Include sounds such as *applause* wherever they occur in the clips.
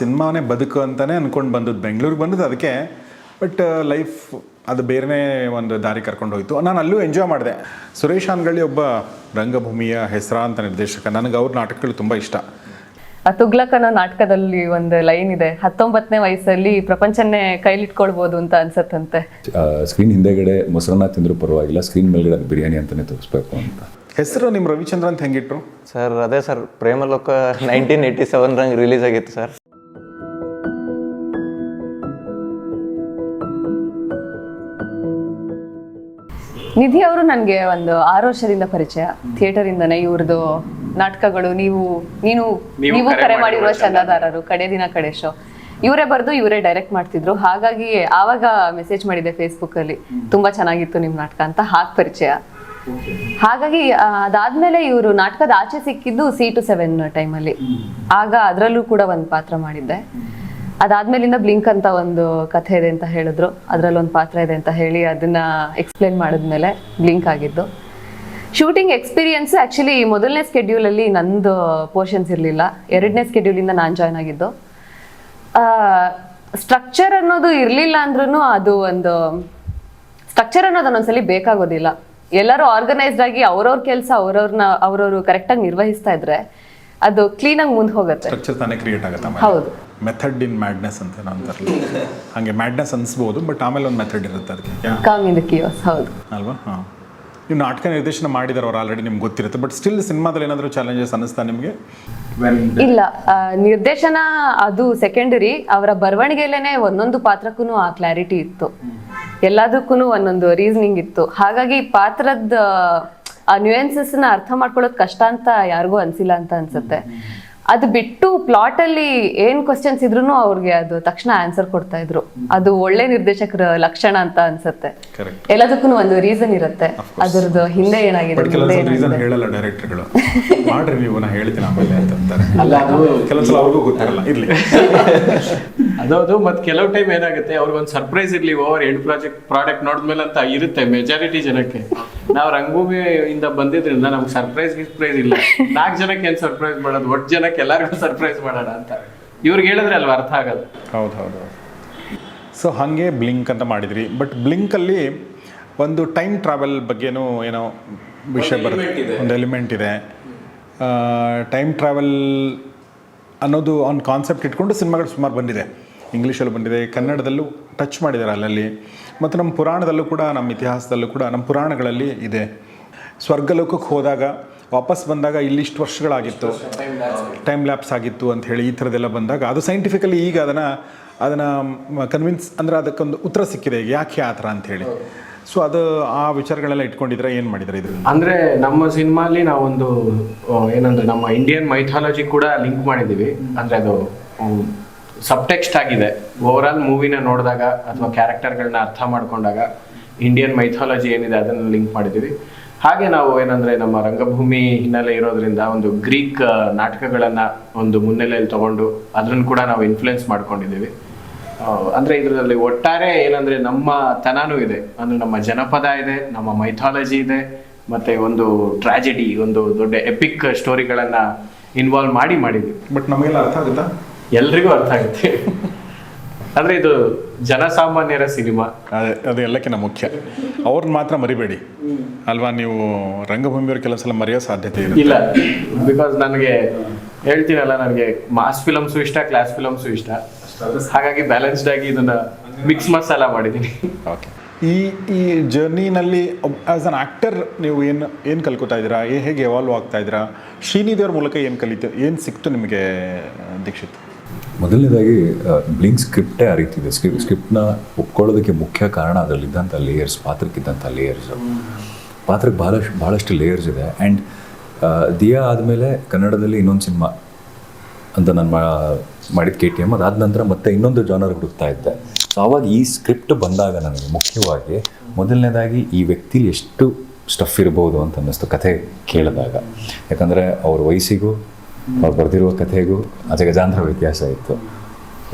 ಸಿನಿಮಾನೇ ಬದುಕು ಅಂತಲೇ ಅಂದ್ಕೊಂಡು ಬಂದದ್ದು. ಬೆಂಗಳೂರಿಗೆ ಬಂದದ್ದು ಅದಕ್ಕೆ ಬಟ್ ಲೈಫ್ ಅದು ಬೇರೆನೇ ಒಂದು ದಾರಿ ಕರ್ಕೊಂಡು ಹೋಯಿತು. ನಾನು ಅಲ್ಲೂ ಎಂಜಾಯ್ ಮಾಡಿದೆ. ಸುರೇಶ್ ಹಾನ್ಗಳಿ ಒಬ್ಬ ರಂಗಭೂಮಿಯ ಹೆಸರಾಂತ ನಿರ್ದೇಶಕ. ನನಗೆ ಅವ್ರ ನಾಟಕಗಳು ತುಂಬ ಇಷ್ಟ. ಆ ತುಗ್ಲಕ್ ಅನ್ನೋ ನಾಟಕದಲ್ಲಿ ಒಂದು ಲೈನ್ ಇದೆ ಹತ್ತೊಂಬತ್ತನೇ ವಯಸ್ಸಲ್ಲಿ ಪ್ರಪಂಚನೇ ಕೈಲಿಟ್ಕೊಳ್ಬೋದು ಅಂತ ಅನ್ಸತ್ತಂತೆ. ಸ್ಕ್ರೀನ್ ಹಿಂದೆಗಡೆ ಮೊಸರನ್ನ ತಿಂದರೂ ಪರವಾಗಿಲ್ಲ ಸ್ಕ್ರೀನ್ ಮೇಲ್ಗಡೆ ಅದು ಬಿರಿಯಾನಿ ಅಂತಲೇ ತೋರಿಸ್ಬೇಕು ಅಂತ. ಹೆಸರು ನಿಮ್ಮ ರವಿಚಂದ್ರ ಅಂತ ಹೆಂಗಿಟ್ರು? ಸರ್ ಅದೇ sir Premaloka *laughs* nineteen eighty seven ರಂಗ್ ರಿಲೀಸ್ ಆಗಿತ್ತು ಸರ್. ನಿಧಿ ಅವರು ನನಗೆ ಒಂದು ಆರು ವರ್ಷದಿಂದ ಪರಿಚಯ. ಥಿಯೇಟರ್ ಇಂದನೇ ಇವ್ರದ್ದು ನಾಟಕಗಳು ನೀವು ನೀನು ನೀವು ಕರೆ ಮಾಡಿರುವ ಚಂದಾದಾರರು ಕಡೆ ದಿನ ಕಡೆ ಶೋ ಇವರೇ ಬರೆದು ಇವರೇ ಡೈರೆಕ್ಟ್ ಮಾಡ್ತಿದ್ರು. ಹಾಗಾಗಿ ಆವಾಗ ಮೆಸೇಜ್ ಮಾಡಿದೆ ಫೇಸ್ಬುಕ್ ಅಲ್ಲಿ. ತುಂಬಾ ಚೆನ್ನಾಗಿತ್ತು ನಿಮ್ ನಾಟಕ ಅಂತ ಹಾಗೆ ಪರಿಚಯ. ಹಾಗಾಗಿ ಅದಾದ್ಮೇಲೆ ಇವರು ನಾಟಕದ ಆಚೆ ಸಿಕ್ಕಿದ್ದು ಸಿ ಟು ಸೆವೆನ್ ಟೈಮಲ್ಲಿ ಆಗ ಅದರಲ್ಲೂ ಕೂಡ ಒಂದು ಪಾತ್ರ ಮಾಡಿದ್ದೆ. ಅದಾದ್ಮೇಲಿಂದ ಬ್ಲಿಂಕ್ ಅಂತ ಒಂದು ಕಥೆ ಇದೆ ಅಂತ ಹೇಳಿದ್ರು. ಅದ್ರಲ್ಲಿ ಒಂದು ಪಾತ್ರ ಇದೆ ಅಂತ ಹೇಳಿ ಅದನ್ನ ಎಕ್ಸ್ಪ್ಲೇನ್ ಮಾಡಿದ್ಮೇಲೆ ಬ್ಲಿಂಕ್ ಆಗಿದ್ದು. ಶೂಟಿಂಗ್ ಎಕ್ಸ್ಪೀರಿಯನ್ಸ್ ಆ್ಯಕ್ಚುಲಿ ಮೊದಲನೇ ಸ್ಕೆಡ್ಯೂಲಲ್ಲಿ ನಂದು ಪೋರ್ಷನ್ಸ್ ಇರಲಿಲ್ಲ. ಎರಡನೇ ಸ್ಕೆಡ್ಯೂಲಿಂದ ನಾನು ಜಾಯ್ನ್ ಆಗಿದ್ದು. ಸ್ಟ್ರಕ್ಚರ್ ಅನ್ನೋದು ಇರಲಿಲ್ಲ ಅಂದ್ರೂ ಅದು ಒಂದು ಸ್ಟ್ರಕ್ಚರ್ ಅನ್ನೋದು ಒಂದೊಂದ್ಸಲಿ ಬೇಕಾಗೋದಿಲ್ಲ. ಎಲ್ಲರೂ ಆರ್ಗನೈಸ್ಡ್ ಆಗಿ ಅವ್ರವ್ರ ಕೆಲಸ ಅವ್ರವ್ರನ್ನ, ಅವ್ರವ್ರು ಕರೆಕ್ಟಾಗಿ ನಿರ್ವಹಿಸ್ತಾ ಇದ್ರೆ ಅದು ಕ್ಲೀನಾಗಿ ಮುಂದೆ ಹೋಗುತ್ತೆ. ಸ್ಟ್ರಕ್ಚರ್ ತಾನೇ ಕ್ರಿಯೇಟ್ ಆಗುತ್ತೆ ಹೌದು. ಮೆಥಡ್ ಇನ್ ಮ್ಯಾಡ್ನೆಸ್ ಅಂತ ಏನೋ ಅಂತಾರಲ್ಲ ಹಾಗೆ ಮ್ಯಾಡ್ನೆಸ್ ಅನ್ಸ್ಬೋದು ಬಟ್ ಆಮೇಲೆ ಒಂದು ಮೆಥಡ್ ಇರುತ್ತೆ ಅದಕ್ಕೆ. ಕಮ್ ಇನ್ ದ ಕಿಯೋಸ್ ಹೌದು. ಅಲ್ವಾ? ಹಾಂ. ನೀವು ನಾಟಕ ನಿರ್ದೇಶನ ಮಾಡಿದಾರೆ ಅವ್ರು ಆಲ್ರೆಡಿ ನಿಮ್ಗೆ ಗೊತ್ತಿರುತ್ತೆ ಬಟ್ ಸ್ಟಿಲ್ ಸಿನಿಮಾದಲ್ಲಿ ಏನಾದರೂ ಚಾಲೆಂಜಸ್ ಅನಿಸ್ತಾ ನಿಮಗೆ? ಇಲ್ಲ ನಿರ್ದೇಶನ ಅದು ಸೆಕೆಂಡರಿ ಅವರ ಬರವಣಿಗೆಯಲ್ಲೇನೆ ಒಂದೊಂದು ಪಾತ್ರಕ್ಕೂ ಆ ಕ್ಲಾರಿಟಿ ಇತ್ತು. ಎಲ್ಲದಕ್ಕೂ ಒಂದೊಂದು ರೀಸನಿಂಗ್ ಇತ್ತು. ಹಾಗಾಗಿ ಪಾತ್ರದ ಆ ನ್ಯೂಯನ್ಸಸ್ನ ಅರ್ಥ ಮಾಡ್ಕೊಳ್ಳೋದು ಕಷ್ಟ ಅಂತ ಯಾರಿಗೂ ಅನ್ಸಿಲ್ಲ ಅಂತ ಅನ್ಸುತ್ತೆ. ಅದು ಬಿಟ್ಟು ಪ್ಲಾಟ್ ಅಲ್ಲಿ ಏನ್ ಕ್ವಶನ್ಸ್ ಇದ್ರು ಅವ್ರಿಗೆ ಅದು ತಕ್ಷಣ ಆನ್ಸರ್ ಕೊಡ್ತಾ ಇದ್ರು. ಅದು ಒಳ್ಳೆ ನಿರ್ದೇಶಕರ ಲಕ್ಷಣ ಅಂತ ಅನ್ಸುತ್ತೆ. ಎಲ್ಲದಕ್ಕೂ ಒಂದು ರೀಸನ್ ಇರುತ್ತೆ. ಅದ್ರದ್ದು ಹಿಂದೆ ಏನಾಗಿದೆ ಬಟ್ ರೀಸನ್ ಹೇಳಲ್ಲ ಡೈರೆಕ್ಟರ್ಗಳು ಮಾಡ್ರಿ ನೀವು ನಾ ಹೇಳ್ತೀನಿ ಆಮೇಲೆ ಅಂತ ಅಂತಾರೆ. ಕೆಲವೊಂದ್ಸಲ ಅವ್ರಿಗೂ ಗೊತ್ತಿರಲ್ಲ. ಇರ್ಲಿ. ಅದೌದು ಮತ್ತೆ ಕೆಲವು ಟೈಮ್ ಏನಾಗುತ್ತೆ ಅವ್ರಿಗೊಂದು ಸರ್ಪ್ರೈಸ್ ಇರ್ಲಿ ಓವರ್ ಎಂಡ್ ಪ್ರಾಜೆಕ್ಟ್ ಪ್ರಾಡಕ್ಟ್ ನೋಡಿದ್ಮೇಲೆ ಅಂತ ಇರುತ್ತೆ ಮೆಜಾರಿಟಿ ಜನಕ್ಕೆ. ನಾವು ರಂಗಭೂಮಿ ಇಂದ ಬಂದಿದ್ರಿಂದ ನಮ್ಗೆ ಸರ್ಪ್ರೈಸ್ ಗಿಸ್ಪ್ರೈಸ್ ಇಲ್ಲ. ನಾಲ್ಕು ಜನಕ್ಕೆ ಏನು ಸರ್ಪ್ರೈಸ್ ಮಾಡೋದು? ಒಟ್ಟು ಜನಕ್ಕೆ ಎಲ್ಲರಿಗೂ ಸರ್ಪ್ರೈಸ್ ಮಾಡೋಣ ಅಂತ ಇವ್ರಿಗೆ ಹೇಳಿದ್ರೆ ಅಲ್ವಾ ಅರ್ಥ ಆಗೋದು ಹೌದು ಹೌದು ಹೌದು. ಸೊ ಹಾಗೆ ಬ್ಲಿಂಕ್ ಅಂತ ಮಾಡಿದ್ರಿ. ಬಟ್ ಬ್ಲಿಂಕಲ್ಲಿ ಒಂದು ಟೈಮ್ ಟ್ರಾವೆಲ್ ಬಗ್ಗೆನೂ ಏನೋ ವಿಷಯ ಬರುತ್ತೆ. ಒಂದು ಎಲಿಮೆಂಟ್ ಇದೆ. ಟೈಮ್ ಟ್ರಾವೆಲ್ ಅನ್ನೋದು ಒಂದು ಕಾನ್ಸೆಪ್ಟ್ ಇಟ್ಕೊಂಡು ಸಿನಿಮಾಗಳು ಸುಮಾರು ಬಂದಿದೆ. ಇಂಗ್ಲೀಷಲ್ಲೂ ಬಂದಿದೆ, ಕನ್ನಡದಲ್ಲೂ ಟಚ್ ಮಾಡಿದ್ದಾರೆ ಅಲ್ಲಲ್ಲಿ. ಮತ್ತು ನಮ್ಮ ಪುರಾಣದಲ್ಲೂ ಕೂಡ, ನಮ್ಮ ಇತಿಹಾಸದಲ್ಲೂ ಕೂಡ, ನಮ್ಮ ಪುರಾಣಗಳಲ್ಲಿ ಇದೆ. ಸ್ವರ್ಗಲೋಕಕ್ಕೆ ಹೋದಾಗ, ವಾಪಸ್ ಬಂದಾಗ ಇಲ್ಲಿಷ್ಟು ವರ್ಷಗಳಾಗಿತ್ತು. ಟೈಮ್ ಲ್ಯಾಪ್ಸ್ ಆಗಿತ್ತು ಅಂತ ಹೇಳಿ ಈ ಥರದ್ದೆಲ್ಲ ಬಂದಾಗ, ಅದು ಸೈಂಟಿಫಿಕಲಿ ಈಗ ಅದನ್ನು ಅದನ್ನು ಕನ್ವಿನ್ಸ್ ಅಂದರೆ ಅದಕ್ಕೊಂದು ಉತ್ತರ ಸಿಕ್ಕಿದೆ ಯಾಕೆ ಆ ಥರ ಅಂಥೇಳಿ ಸೊ ಅದು ಆ ವಿಚಾರಗಳೆಲ್ಲ ಇಟ್ಕೊಂಡಿದ್ರೆ ಏನು ಮಾಡಿದ್ರೆ ಇದು ಅಂದರೆ ನಮ್ಮ ಸಿನಿಮಾಲಿ ನಾವೊಂದು ಏನಂದ್ರೆ ನಮ್ಮ ಇಂಡಿಯನ್ ಮೈಥಾಲಜಿ ಕೂಡ ಲಿಂಕ್ ಮಾಡಿದ್ದೀವಿ. ಅಂದರೆ ಅದು ಸಬ್ಟೆಕ್ಸ್ಟ್ ಆಗಿದೆ. ಓವರ್ ಮೂವಿನ ನೋಡಿದಾಗ ಅಥವಾ ಕ್ಯಾರೆಕ್ಟರ್ಗಳನ್ನ ಅರ್ಥ ಮಾಡ್ಕೊಂಡಾಗ ಇಂಡಿಯನ್ ಮೈಥಾಲಜಿ ಏನಿದೆ ಅದನ್ನ ಲಿಂಕ್ ಮಾಡಿದೀವಿ ಹಾಗೆ ನಾವು ಏನಂದ್ರೆ ನಮ್ಮ ರಂಗಭೂಮಿ ಹಿನ್ನೆಲೆ ಇರೋದ್ರಿಂದ ಒಂದು ಗ್ರೀಕ್ ನಾಟಕಗಳನ್ನ ಒಂದು ಮುನ್ನೆಲೆಯಲ್ಲಿ ತಗೊಂಡು ಅದನ್ನು ಕೂಡ ನಾವು ಇನ್ಫ್ಲುಯೆನ್ಸ್ ಮಾಡ್ಕೊಂಡಿದ್ದೀವಿ. ಅಂದ್ರೆ ಇದರಲ್ಲಿ ಒಟ್ಟಾರೆ ಏನಂದ್ರೆ ನಮ್ಮ ತನಾನು ಇದೆ. ಅಂದ್ರೆ ನಮ್ಮ ಜನಪದ ಇದೆ, ನಮ್ಮ ಮೈಥಾಲಜಿ ಇದೆ, ಮತ್ತೆ ಒಂದು ಟ್ರಾಜಿಡಿ ಒಂದು ದೊಡ್ಡ ಎಪಿಕ್ ಸ್ಟೋರಿಗಳನ್ನ ಇನ್ವಾಲ್ವ್ ಮಾಡಿ ಮಾಡಿದ್ವಿ ಬಟ್ ನಮಗೆಲ್ಲ ಅರ್ಥ ಆಗುತ್ತಾ? ಎಲ್ರಿಗೂ ಅರ್ಥ ಆಗುತ್ತೆ. ಅಂದ್ರೆ ಇದು ಜನಸಾಮಾನ್ಯರ ಸಿನಿಮಾ. ಅದೇ ಅದು ಎಲ್ಲಕ್ಕಿಂತ ಮುಖ್ಯ. ಅವ್ರನ್ನ ಮಾತ್ರ ಮರಿಬೇಡಿ. ಅಲ್ವಾ ನೀವು ರಂಗಭೂಮಿಯವ್ರ ಕೆಲವು ಸಲ ಮರೆಯೋ ಸಾಧ್ಯತೆ ಇರುತ್ತೆ. ಇಲ್ಲ ಬಿಕಾಸ್ ನನಗೆ ಹೇಳ್ತೀನಲ್ಲ ನನಗೆ ಮಾಸ್ ಫಿಲಮ್ಸು ಇಷ್ಟ ಕ್ಲಾಸ್ ಫಿಲಮ್ಸು ಇಷ್ಟ. ಹಾಗಾಗಿ ಬ್ಯಾಲೆನ್ಸ್ಡ್ ಆಗಿ ಇದನ್ನ ಮಿಕ್ಸ್ ಮಸಾಲ ಮಾಡಿದ್ದೀನಿ ಓಕೆ ಈ ಈ ಜರ್ನಿನಲ್ಲಿ ಆಸ್ ಅನ್ ಆ್ಯಕ್ಟರ್ ನೀವು ಏನು ಏನು ಕಲ್ಕೊತಾ ಇದ್ದೀರಾ? ಹೇಗೆ ಎವಾಲ್ವ್ ಆಗ್ತಾ ಇದ್ದೀರಾ? ಶ್ರೀನಿಧಿಯವ್ರ ಮೂಲಕ ಏನು ಕಲಿತು ಏನು ಸಿಕ್ತು ನಿಮಗೆ ದೀಕ್ಷಿತ್? ಮೊದಲನೇದಾಗಿ ಬ್ಲಿಂಕ್ ಸ್ಕ್ರಿಪ್ಟೇ ಆ ರೀತಿ ಇದೆ ಸ್ಕ್ರಿಪ್ ಸ್ಕ್ರಿಪ್ಟ್ನ ಒಪ್ಕೊಳ್ಳೋದಕ್ಕೆ ಮುಖ್ಯ ಕಾರಣ ಅದರಲ್ಲಿದ್ದಂಥ ಲೇಯರ್ಸ್ ಪಾತ್ರಕ್ಕಿದ್ದಂಥ ಲೇಯರ್ಸ್ ಪಾತ್ರಕ್ಕೆ ಭಾಳಷ್ಟು ಭಾಳಷ್ಟು ಲೇಯರ್ಸ್ ಇದೆ. ಆ್ಯಂಡ್ ದಿಯಾ ಆದಮೇಲೆ ಕನ್ನಡದಲ್ಲಿ ಇನ್ನೊಂದು ಸಿನಿಮಾ ಅಂತ ನಾನು ಮಾಡಿದ ಕೆ ಟಿ ಎಂ ಅದಾದ ನಂತರ ಮತ್ತೆ ಇನ್ನೊಂದು ಜಾನರ್ ಹುಡುಕ್ತಾ ಇದ್ದೆ. ಸೊ ಆವಾಗ ಈ ಸ್ಕ್ರಿಪ್ಟ್ ಬಂದಾಗ ನನಗೆ ಮುಖ್ಯವಾಗಿ ಮೊದಲನೇದಾಗಿ ಈ ವ್ಯಕ್ತಿಲಿ ಎಷ್ಟು ಸ್ಟಫ್ ಇರ್ಬೋದು ಅಂತ ಅನ್ನಿಸ್ತು ಕಥೆ ಕೇಳಿದಾಗ. ಯಾಕಂದರೆ ಅವ್ರ ವಯಸ್ಸಿಗೂ ಅವ್ರು ಬರೆದಿರುವ ಕಥೆಗೂ ಅದೇ ಗಜಾಂತರ ವ್ಯತ್ಯಾಸ ಇತ್ತು.